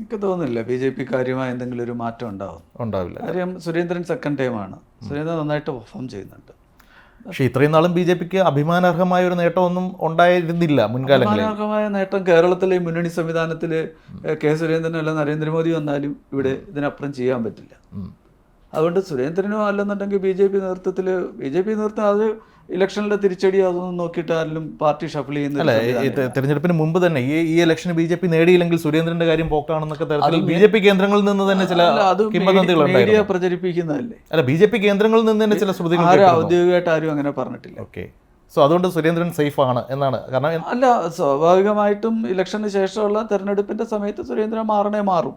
എനിക്ക് തോന്നുന്നില്ല. ബി ജെ പി കാര്യമായ എന്തെങ്കിലും ഒരു മാറ്റം ഉണ്ടാവും. ഉണ്ടാവില്ല. കാര്യം സുരേന്ദ്രൻ സെക്കൻഡ് ടൈം ആണ്. സുരേന്ദ്രൻ നന്നായിട്ട് പെർഫോം ചെയ്യുന്നുണ്ട്. പക്ഷേ ഇത്രയും നാളും ബി ജെ പിക്ക് അഭിമാനാർഹമായ ഒരു നേട്ടമൊന്നും ഉണ്ടായിരുന്നില്ല മുൻകാലങ്ങളിൽ. അഭിമാനാർഹമായ നേട്ടം കേരളത്തിലെ മുന്നണി സംവിധാനത്തിൽ കെ സുരേന്ദ്രൻ അല്ല നരേന്ദ്രമോദി വന്നാലും ഇവിടെ ഇതിനപ്പുറം ചെയ്യാൻ പറ്റില്ല. അതുകൊണ്ട് സുരേന്ദ്രനോ അല്ലെന്നുണ്ടെങ്കിൽ ബി ജെ പി നേതൃത്വത്തിൽ ബി ജെ പി നേതൃത്വം അത് ഇലക്ഷനിലെ തിരിച്ചടി അതൊന്നും നോക്കിയിട്ട് ആരെങ്കിലും പാർട്ടി ഷഫിൾ ചെയ്യുന്ന തെരഞ്ഞെടുപ്പിന് മുമ്പ് തന്നെ ഈ ഈ ഇലക്ഷൻ ബി ജെ പി നേടിയില്ലെങ്കിൽ സുരേന്ദ്രന്റെ കാര്യം പോക്കാണെന്നൊക്കെ തരത്തിൽ ബി ജെ പി കേന്ദ്രങ്ങളിൽ നിന്ന് തന്നെ ചില മീഡിയ പ്രചരിപ്പിക്കുന്നതല്ലേ? അല്ല ബി ജെ പി കേന്ദ്രങ്ങളിൽ നിന്ന് തന്നെ ചില ശ്രുതികൾ ആരും. ഔദ്യോഗികമായിട്ട് ആരും അങ്ങനെ പറഞ്ഞിട്ടില്ല. ഓക്കെ. സോ അതുകൊണ്ട് സുരേന്ദ്രൻ സേഫ് ആണ് എന്നാണ്. കാരണം അല്ല സ്വാഭാവികമായിട്ടും ഇലക്ഷന് ശേഷമുള്ള തെരഞ്ഞെടുപ്പിന്റെ സമയത്ത് സുരേന്ദ്രൻ മാറണേ മാറും.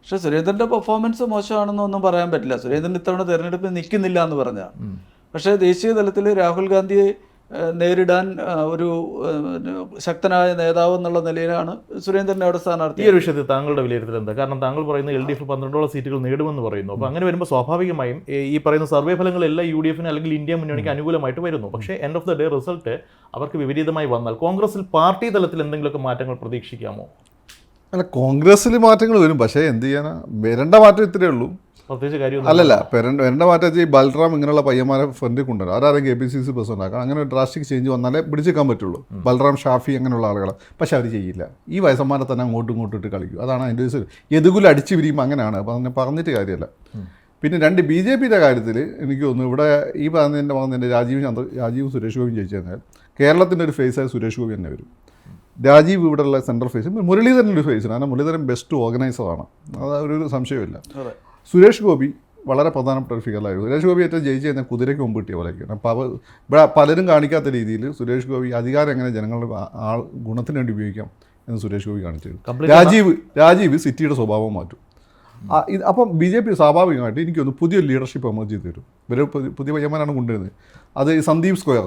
പക്ഷെ സുരേന്ദ്രന്റെ പെർഫോമൻസ് മോശമാണെന്നൊന്നും പറയാൻ പറ്റില്ല. സുരേന്ദ്രൻ ഇത്തവണ തെരഞ്ഞെടുപ്പിൽ നിൽക്കുന്നില്ല എന്ന് പറഞ്ഞാൽ. പക്ഷേ ദേശീയ തലത്തിൽ രാഹുൽ ഗാന്ധിയെ നേരിടാൻ ഒരു ശക്തനായ നേതാവ് എന്നുള്ള നിലയിലാണ് സുരേന്ദ്രൻ അവിടെ സ്ഥാനാർത്ഥി ഈ ഒരു വിഷയത്തിൽ താങ്കളുടെ വിലയിരുത്തൽ എന്താ? കാരണം താങ്കൾ പറയുന്ന എൽ ഡി എഫ് പന്ത്രണ്ടോളം സീറ്റുകൾ നേടുമെന്ന് പറയുന്നു. അപ്പോൾ അങ്ങനെ വരുമ്പോൾ സ്വാഭാവികമായും ഈ- പറയുന്ന സർവേ ഫലങ്ങളെല്ലാം യു ഡി എഫിന് അല്ലെങ്കിൽ ഇന്ത്യ മുന്നണിക്ക് അനുകൂലമായിട്ട് വരുന്നു. പക്ഷേ end of the day result അവർക്ക് വിപരീതമായി വന്നാൽ കോൺഗ്രസിൽ പാർട്ടി തലത്തിൽ എന്തെങ്കിലുമൊക്കെ മാറ്റങ്ങൾ പ്രതീക്ഷിക്കാമോ? അല്ല കോൺഗ്രസ്സിൽ മാറ്റങ്ങൾ വരും. പക്ഷേ എന്ത് ചെയ്യാനാ? വരേണ്ട മാറ്റം ഇത്രയേ ഉള്ളൂ. പ്രത്യേകിച്ച് കാര്യം അല്ലല്ല മാറ്റം വെച്ചാൽ ഈ ബൽറാം ഇങ്ങനെയുള്ള പയ്യന്മാരെ ഫ്രണ്ടിൽ കൊണ്ടുവരും. ആരാരും K P C C president ആക്കാം അങ്ങനെ ഡ്രാസ്റ്റിക് ചേഞ്ച് വന്നാലേ പിടിച്ചേക്കാൻ പറ്റുള്ളൂ. ബൽറാം ഷാഫി അങ്ങനെയുള്ള ആളുകൾ പക്ഷെ അവർ ചെയ്യില്ല. ഈ വയസ്സന്മാരെ തന്നെ അങ്ങോട്ടും ഇങ്ങോട്ടും ഇട്ട് കളിക്കും. അതാണ് അതിന്റെ ഒരു എതുകുല അടിച്ചു പിരിയുമ്പോൾ അങ്ങനെയാണ്. അപ്പോൾ അങ്ങനെ പറഞ്ഞിട്ട് കാര്യമല്ല. പിന്നെ രണ്ട് ബി ജെ പിയുടെ കാര്യത്തിൽ എനിക്ക് തോന്നുന്നു ഇവിടെ ഈ പറഞ്ഞതിന്റെ പറഞ്ഞതിന്റെ രാജീവ് ചന്ദ്ര രാജീവ് സുരേഷ് ഗോപി ചോദിച്ചു കഴിഞ്ഞാൽ കേരളത്തിന്റെ ഒരു ഫേസായ സുരേഷ് ഗോപി തന്നെ വരും. രാജീവ് ഇവിടെയുള്ള സെൻട്രൽ ഫേസ് മുരളീധരന്റെ ഒരു ഫേസ് കാരണം മുരളീധരൻ ബെസ്റ്റ് ഓർഗനൈസറാണ് അത് ഒരു സംശയമില്ല. സുരേഷ് ഗോപി വളരെ പ്രധാനപ്പെട്ട ഒരു ഫിഗറായിരുന്നു സുരേഷ് ഗോപി ഏറ്റവും ജയിച്ചു കഴിഞ്ഞാൽ കുതിരയ്ക്ക് മുമ്പ് കിട്ടിയ പോലെയൊക്കെയാണ് അപ്പോൾ ഇവിടെ പലരും കാണിക്കാത്ത രീതിയിൽ സുരേഷ് ഗോപി അധികാരം എങ്ങനെ ജനങ്ങളുടെ ആൾ ഗുണത്തിന് വേണ്ടി ഉപയോഗിക്കാം എന്ന് സുരേഷ് ഗോപി കാണിച്ചു രാജീവ് രാജീവ് സിറ്റിയുടെ സ്വഭാവം മാറ്റും ഇത് അപ്പം ബി ജെ പി സ്വാഭാവികമായിട്ട് എനിക്കൊന്ന് പുതിയൊരു ലീഡർഷിപ്പ് എമർജ് ചെയ്ത് തരും ഇവർ പുതിയ- പുതിയ പയ്യന്മാരാണ് കൊണ്ടുവരുന്നത് അത് സന്ദീപ് സ്ക്വയർ.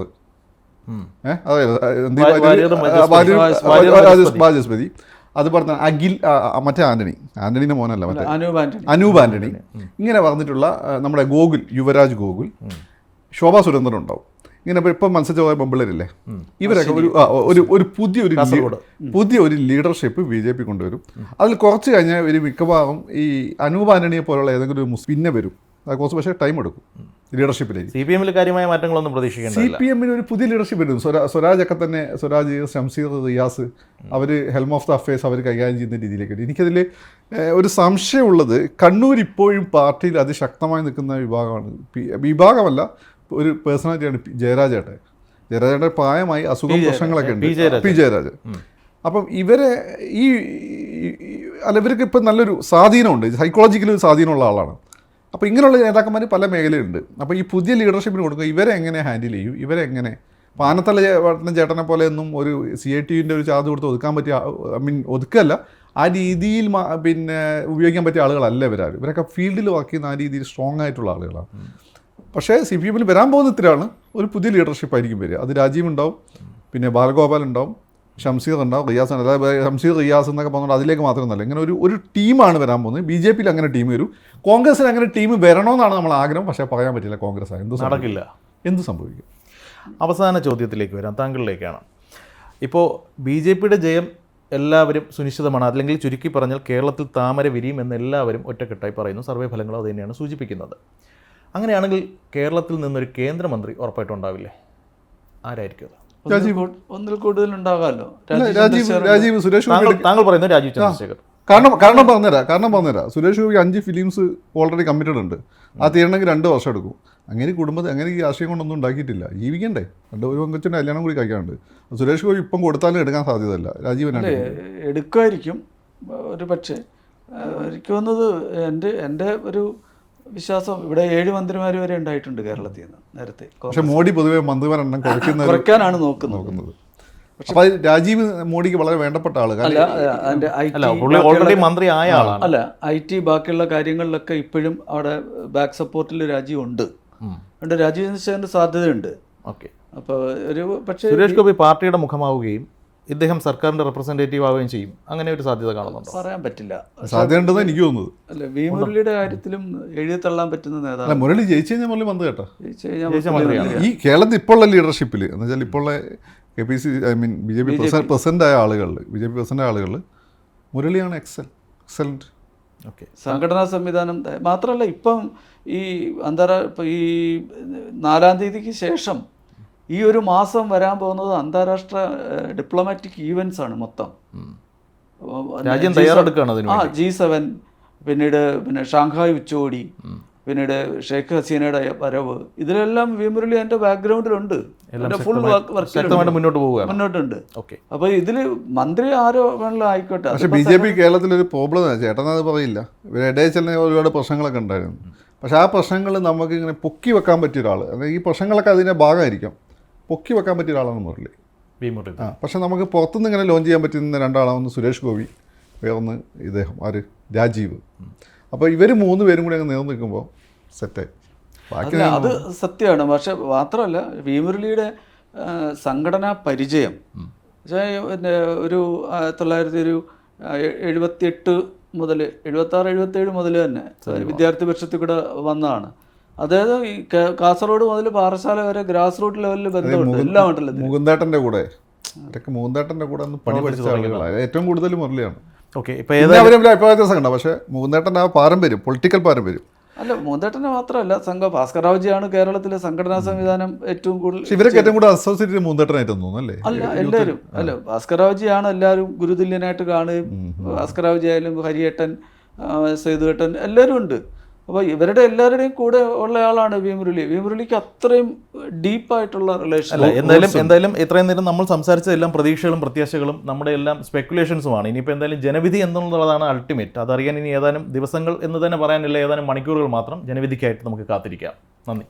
ഏഹ് അതെ സന്ദീപ് വാര്യർ അത് പറഞ്ഞ അഖിൽ മറ്റേ ആന്റണി. ആന്റണിന്റെ മോനല്ല മറ്റേ. അനൂപ് ആന്റണി. അനൂപ് ആന്റണി. ഇങ്ങനെ പറഞ്ഞിട്ടുള്ള നമ്മുടെ ഗോകുൽ യുവരാജ് ഗോകുൽ ശോഭാ സുരേന്ദ്രൻ ഉണ്ടാവും. ഇങ്ങനെ ഇപ്പം- ഇപ്പം മത്സരിച്ച പോയ പെമ്പിള്ളേരില്ലേ ഇവരൊക്കെ ഒരു ഒരു ഒരു പുതിയ ഒരു പുതിയ ഒരു ലീഡർഷിപ്പ് ബി ജെ പി കൊണ്ടുവരും. അതിൽ കുറച്ച് കഴിഞ്ഞാൽ ഒരു മിക്കവാറും ഈ അനൂപ് ആന്റണിയെ പോലുള്ള ഏതെങ്കിലും ഒരു മുസ്ലിം പിന്നെ വരും. കുറച്ച് പക്ഷേ ടൈം എടുക്കും. ലീഡർഷിപ്പിലേക്ക് സി പി എമ്മിൽ കാര്യമായ മാറ്റങ്ങളൊന്നും സി പ്രതീക്ഷിക്കേണ്ടതില്ല പി എമ്മിന് ഒരു പുതിയ ലീഡർഷിപ്പ് വരും സ്വരാജ് സ്വരാജൊക്കെ തന്നെ സ്വരാജ് ഷംസീർ റിയാസ് അവർ ഹെൽം ഓഫ് ദ അഫയേഴ്സ് അവർ കൈകാര്യം ചെയ്യുന്ന രീതിയിലേക്ക് വരും. എനിക്കതിൽ ഒരു സംശയമുള്ളത് കണ്ണൂർ ഇപ്പോഴും പാർട്ടിയിൽ അതിശക്തമായി നിൽക്കുന്ന വിഭാഗമാണ്. വിഭാഗമല്ല ഒരു പേഴ്സണാലിറ്റിയാണ് ജയരാജേട്ടെ ജയരാജേട്ടൻ. പ്രായമായി അസുഖം പ്രശ്നങ്ങളൊക്കെ ഉണ്ട്. പി. ജയരാജൻ. അപ്പം ഇവരെ ഈ അല്ല ഇവർക്ക് ഇപ്പം നല്ലൊരു സ്വാധീനമുണ്ട്. സൈക്കോളജിക്കലി ഒരു സ്വാധീനമുള്ള ആളാണ്. അപ്പോൾ ഇങ്ങനെയുള്ള നേതാക്കന്മാർ പല മേഖലയുണ്ട് അപ്പോൾ ഈ പുതിയ ലീഡർഷിപ്പിന് കൊടുക്കുക ഇവരെ എങ്ങനെ ഹാൻഡിൽ ചെയ്യും? ഇവരെ എങ്ങനെ? പാനത്തല ചേട്ടൻ ചേട്ടനെ പോലെ ഒന്നും ഒരു സി ഐ ടിന്റെ ഒരു ചാർജ് കൊടുത്ത് ഒതുക്കാൻ പറ്റിയ ഐ മീൻ ഒതുക്കല്ല ആ രീതിയിൽ പിന്നെ ഉപയോഗിക്കാൻ പറ്റിയ ആളുകളല്ല ഇവരാരും. ഇവരൊക്കെ ഫീൽഡിൽ വർക്ക് ചെയ്യുന്ന ആ രീതിയിൽ സ്ട്രോങ് ആയിട്ടുള്ള ആളുകളാണ്. പക്ഷേ സി പി എമ്മിൽ വരാൻ പോകുന്ന ഇത്രയാണ് ഒരു പുതിയ ലീഡർഷിപ്പ് ആയിരിക്കും വരിക. അത് രാജീവ് ഉണ്ടാവും പിന്നെ ബാലഗോപാൽ ഉണ്ടാവും ഷംസീർ ഉണ്ടാവും റിയാസ് ഉണ്ടാവും. അതായത് ഷംസീർ റിയാസ് എന്നൊക്കെ പറഞ്ഞുകൊണ്ട് അതിലേക്ക് മാത്രമൊന്നുമല്ല ഇങ്ങനെ ഒരു ഒരു ടീമാണ് വരാൻ പോകുന്നത്. ബി ജെ പിയിൽ അങ്ങനെ ടീം വരും. കോൺഗ്രസിൽ അങ്ങനെ ടീം വരണമെന്നാണ് നമ്മൾ ആഗ്രഹം. പക്ഷേ പറയാൻ പറ്റില്ല കോൺഗ്രസ് എന്ത്? നടക്കില്ല. എന്ത് സംഭവിക്കും? അവസാന ചോദ്യത്തിലേക്ക് വരാം. താങ്കളിലേക്കാണ്. ഇപ്പോൾ ബി ജെ പിയുടെ ജയം എല്ലാവരും സുനിശ്ചിതമാണ്. അല്ലെങ്കിൽ ചുരുക്കി പറഞ്ഞാൽ കേരളത്തിൽ താമര വിരിയും എന്ന് എല്ലാവരും ഒറ്റക്കെട്ടായി പറയുന്നു. സർവേ ഫലങ്ങൾ അത് തന്നെയാണ് സൂചിപ്പിക്കുന്നത്. അങ്ങനെയാണെങ്കിൽ കേരളത്തിൽ നിന്നൊരു കേന്ദ്രമന്ത്രി ഉറപ്പായിട്ടുണ്ടാവില്ലേ ആരായിരിക്കും അത്? കൂ- ഒന്നിൽ കൂടുതൽ ഉണ്ടാകാമല്ലോ രാജീവ് രാജീവ് സുരേഷ് ഗോപി താങ്കൾ പറയുന്നത് രാജീവ് ചന്ദ്രശേഖർ കാരണം കാരണം പറഞ്ഞുതരാം കാരണം പറഞ്ഞുതരാം. സുരേഷ് ഗോപി അഞ്ച് ഫിലിംസ് ഓൾറെഡി കമ്മിറ്റഡ് ഉണ്ട്. ആ തീരണമെങ്കിൽ രണ്ട് വർഷം എടുക്കും. അങ്ങനെ കുടുംബത്തിൽ അങ്ങനെ ഈ രാഷ്ട്രീയം കൊണ്ടൊന്നും ഉണ്ടാക്കിയിട്ടില്ല. ജീവിക്കണ്ടേ? രണ്ട് ഒരു പങ്കച്ചന്റെ കല്യാണം കൂടി കഴിക്കാണ്ട് സുരേഷ് ഗോപി ഇപ്പം കൊടുത്താലും എടുക്കാൻ സാധ്യതയല്ല. രാജീവനാണ് എടുക്കുമായിരിക്കും. ഒരു പക്ഷേ എനിക്ക് തോന്നുന്നത് എന്റെ എന്റെ ഒരു വിശ്വാസം ഇവിടെ ഏഴ് മന്ത്രിമാർ വരെ ഉണ്ടായിട്ടുണ്ട് കേരളത്തിൽ നിന്ന് നേരത്തെ. പക്ഷെ മോഡി പൊതുവെ മന്ത്രിമാരെണ്ണം കുറയ്ക്കുന്ന കുറയ്ക്കാനാണ് നോക്കുന്നത്. നോക്കുന്നത്. രാജീവ് മോഡിക്ക് വളരെ വേണ്ടപ്പെട്ട ആൾ. മന്ത്രി ആയ ആളാണ്. അല്ല ഐ ടി ബാക്കിയുള്ള കാര്യങ്ങളിലൊക്കെ ഇപ്പോഴും അവിടെ ബാക്ക് സപ്പോർട്ടിൽ രാജീവ് ഉണ്ട്. അതുകൊണ്ട് രാജീവ് ചന്ദ്രശേഖരന്റെ സാധ്യതയുണ്ട്. ഓക്കെ. അപ്പോൾ ഒരു പക്ഷേ സുരേഷ് ഗോപി പാർട്ടിയുടെ മുഖമാവുകയും ഇദ്ദേഹം സർക്കാരിന്റെ റെപ്രസെന്റേറ്റീവ് ആവുകയും ചെയ്യും. അങ്ങനെ ഒരു സാധ്യത കാണുന്നുണ്ടോ? പറയാൻ പറ്റില്ല. സാധ്യതയുണ്ടെന്ന് എനിക്ക് തോന്നുന്നത്. അല്ല വി മുരളിയുടെ കാര്യത്തിലും എഴുതി തള്ളാൻ പറ്റുന്ന അല്ല നേതാവ് മുരളി ജയിച്ചു കഴിഞ്ഞാൽ മുരളി വന്ന് കേട്ടോ. ഈ കേരളത്തിൽ ഇപ്പോഴുള്ള ലീഡർഷിപ്പിൽ എന്ന് വെച്ചാൽ ഇപ്പോഴുള്ള K P C I mean B J P president ആയ ആളുകളിൽ ബി ജെ പി പ്രസിഡന്റ് ആയ ആളുകളിൽ മുരളിയാണ് എക്സൽ എക്സലന്റ് ഓക്കെ സംഘടനാ സംവിധാനം മാത്രമല്ല ഇപ്പം ഈ അന്താരാ ഈ നാലാം തീയതിക്ക് ശേഷം ഈ ഒരു മാസം വരാൻ പോകുന്നത് അന്താരാഷ്ട്ര ഡിപ്ലോമാറ്റിക് ഈവൻസ് ആണ് മൊത്തം. രാജ്യം G7 തയ്യാറെടുക്കുകയാണ് അതിന് ആ ജി സെവൻ പിന്നീട് പിന്നെ ഷാങ്ഹായ് ഉച്ചകോടി പിന്നീട് ഷെയ്ഖ് ഹസീനയുടെ വരവ്. ഇതിലെല്ലാം വിമുരളി എന്റെ ബാക്ക്ഗ്രൗണ്ടിലുണ്ട് എന്റെ ഫുൾ വർക്ക് മുന്നോട്ട് പോവുകയാണ്. മുന്നോട്ടുണ്ട്. ഓക്കെ. അപ്പോൾ ഇതിൽ മന്ത്രി ആരോ വേണമെങ്കിലും ആയിക്കോട്ടെ. പക്ഷേ ബി ജെ പി കേരളത്തിലൊരു പ്രോബ്ലം ചേട്ടൻ അത് പറയില്ല. ചെല്ലുന്ന ഒരുപാട് പ്രശ്നങ്ങളൊക്കെ ഉണ്ടായിരുന്നു. പക്ഷേ ആ പ്രശ്നങ്ങൾ നമുക്ക് ഇങ്ങനെ പൊക്കി വെക്കാൻ പറ്റിയ ഒരാൾ അതായത് ഈ പ്രശ്നങ്ങളൊക്കെ അതിന്റെ ഭാഗമായിരിക്കാം. പൊക്കി വെക്കാൻ പറ്റിയ ഒരാളാണ് മുരളി. വി മുരളി. ആ പക്ഷേ നമുക്ക് പുറത്തുനിന്ന് ഇങ്ങനെ ലോഞ്ച് ചെയ്യാൻ പറ്റുന്ന രണ്ടാളാണ് ഒന്ന് സുരേഷ് ഗോപി വേറൊന്ന് ഇദ്ദേഹം ആര്? രാജീവ്. അപ്പോൾ ഇവർ മൂന്ന് പേരും കൂടി അങ്ങ് നേർന്ന് നിൽക്കുമ്പോൾ സെറ്റായി ബാക്കി അത് സത്യമാണ്. പക്ഷെ മാത്രമല്ല വി മുരളിയുടെ സംഘടനാ പരിചയം. പിന്നെ ഒരു ആയിരത്തി തൊള്ളായിരത്തി ഒരു എഴുപത്തിയെട്ട് മുതൽ എഴുപത്തി ആറ് എഴുപത്തി ഏഴ് മുതൽ തന്നെ വിദ്യാർത്ഥി പക്ഷത്തിൽ കൂടെ വന്നതാണ്. അതായത് ഈ കാസർഗോഡ് മുതൽ പാറശാല വരെ ഗ്രാസ് റൂട്ട് ലെവലിൽ ബന്ധമുണ്ട് എല്ലാ മണ്ഡലത്തിലും. മുകുന്ദേട്ടന്റെ കൂടെ. മൂന്നേട്ടന്റെ മുകുന്ദേട്ടന്റെ കൂടെ ഒന്ന് പണി പഠിച്ച ആളുകളാണ്. ഏറ്റവും കൂടുതൽ മുരളിയാണ്. ഓക്കെ ഇപ്പൊ പിന്നെ അവരും അഭിപ്രായ വ്യത്യാസം കണ്ട. പക്ഷേ മുകുന്ദേട്ടന്റെ ആ പാരമ്പര്യം പൊളിറ്റിക്കൽ പാരമ്പര്യം അല്ല മൂന്നേട്ടനെ മാത്രമല്ല സംഘ ഭാസ്കറാവുജിയാണ് കേരളത്തിലെ സംഘടനാ സംവിധാനം ഏറ്റവും കൂടുതൽ ഇവരൊക്കെ ഏറ്റവും കൂടുതൽ അസോസിയേറ്റ് മൂന്നേട്ടനായിട്ട് തോന്നുന്നു അല്ലേ? അല്ല എല്ലാവരും. അല്ല ഭാസ്കറാവുജിയാണ് എല്ലാവരും ഗുരുതുല്യനായിട്ട് കാണുകയും ഭാസ്കറാവുജി ആയാലും ഹരിയേട്ടൻ സേതുവേട്ടൻ എല്ലാവരും ഉണ്ട്. അപ്പോൾ ഇവരുടെ എല്ലാവരുടെയും കൂടെ ഉള്ള ആളാണ് ഭീമുരുളി ഭീമുരുളിക്ക് അത്രയും ഡീപ്പായിട്ടുള്ള റിലേഷൻ അല്ല എന്തായാലും എന്തായാലും ഇത്രയും നേരം നമ്മൾ സംസാരിച്ചതെല്ലാം പ്രതീക്ഷകളും പ്രത്യാശകളും നമ്മുടെ എല്ലാം സ്പെക്കുലേഷൻസുമാണ് ഇനിയിപ്പോൾ എന്തായാലും ജനവിധി എന്നുള്ളതാണ് അൾട്ടിമേറ്റ് അതറിയാൻ ഇനി ഏതാനും ദിവസങ്ങൾ എന്ന് തന്നെ പറയാനില്ല ഏതാനും മണിക്കൂറുകൾ മാത്രം ജനവിധിക്കായിട്ട് നമുക്ക് കാത്തിരിക്കാം. നന്ദി.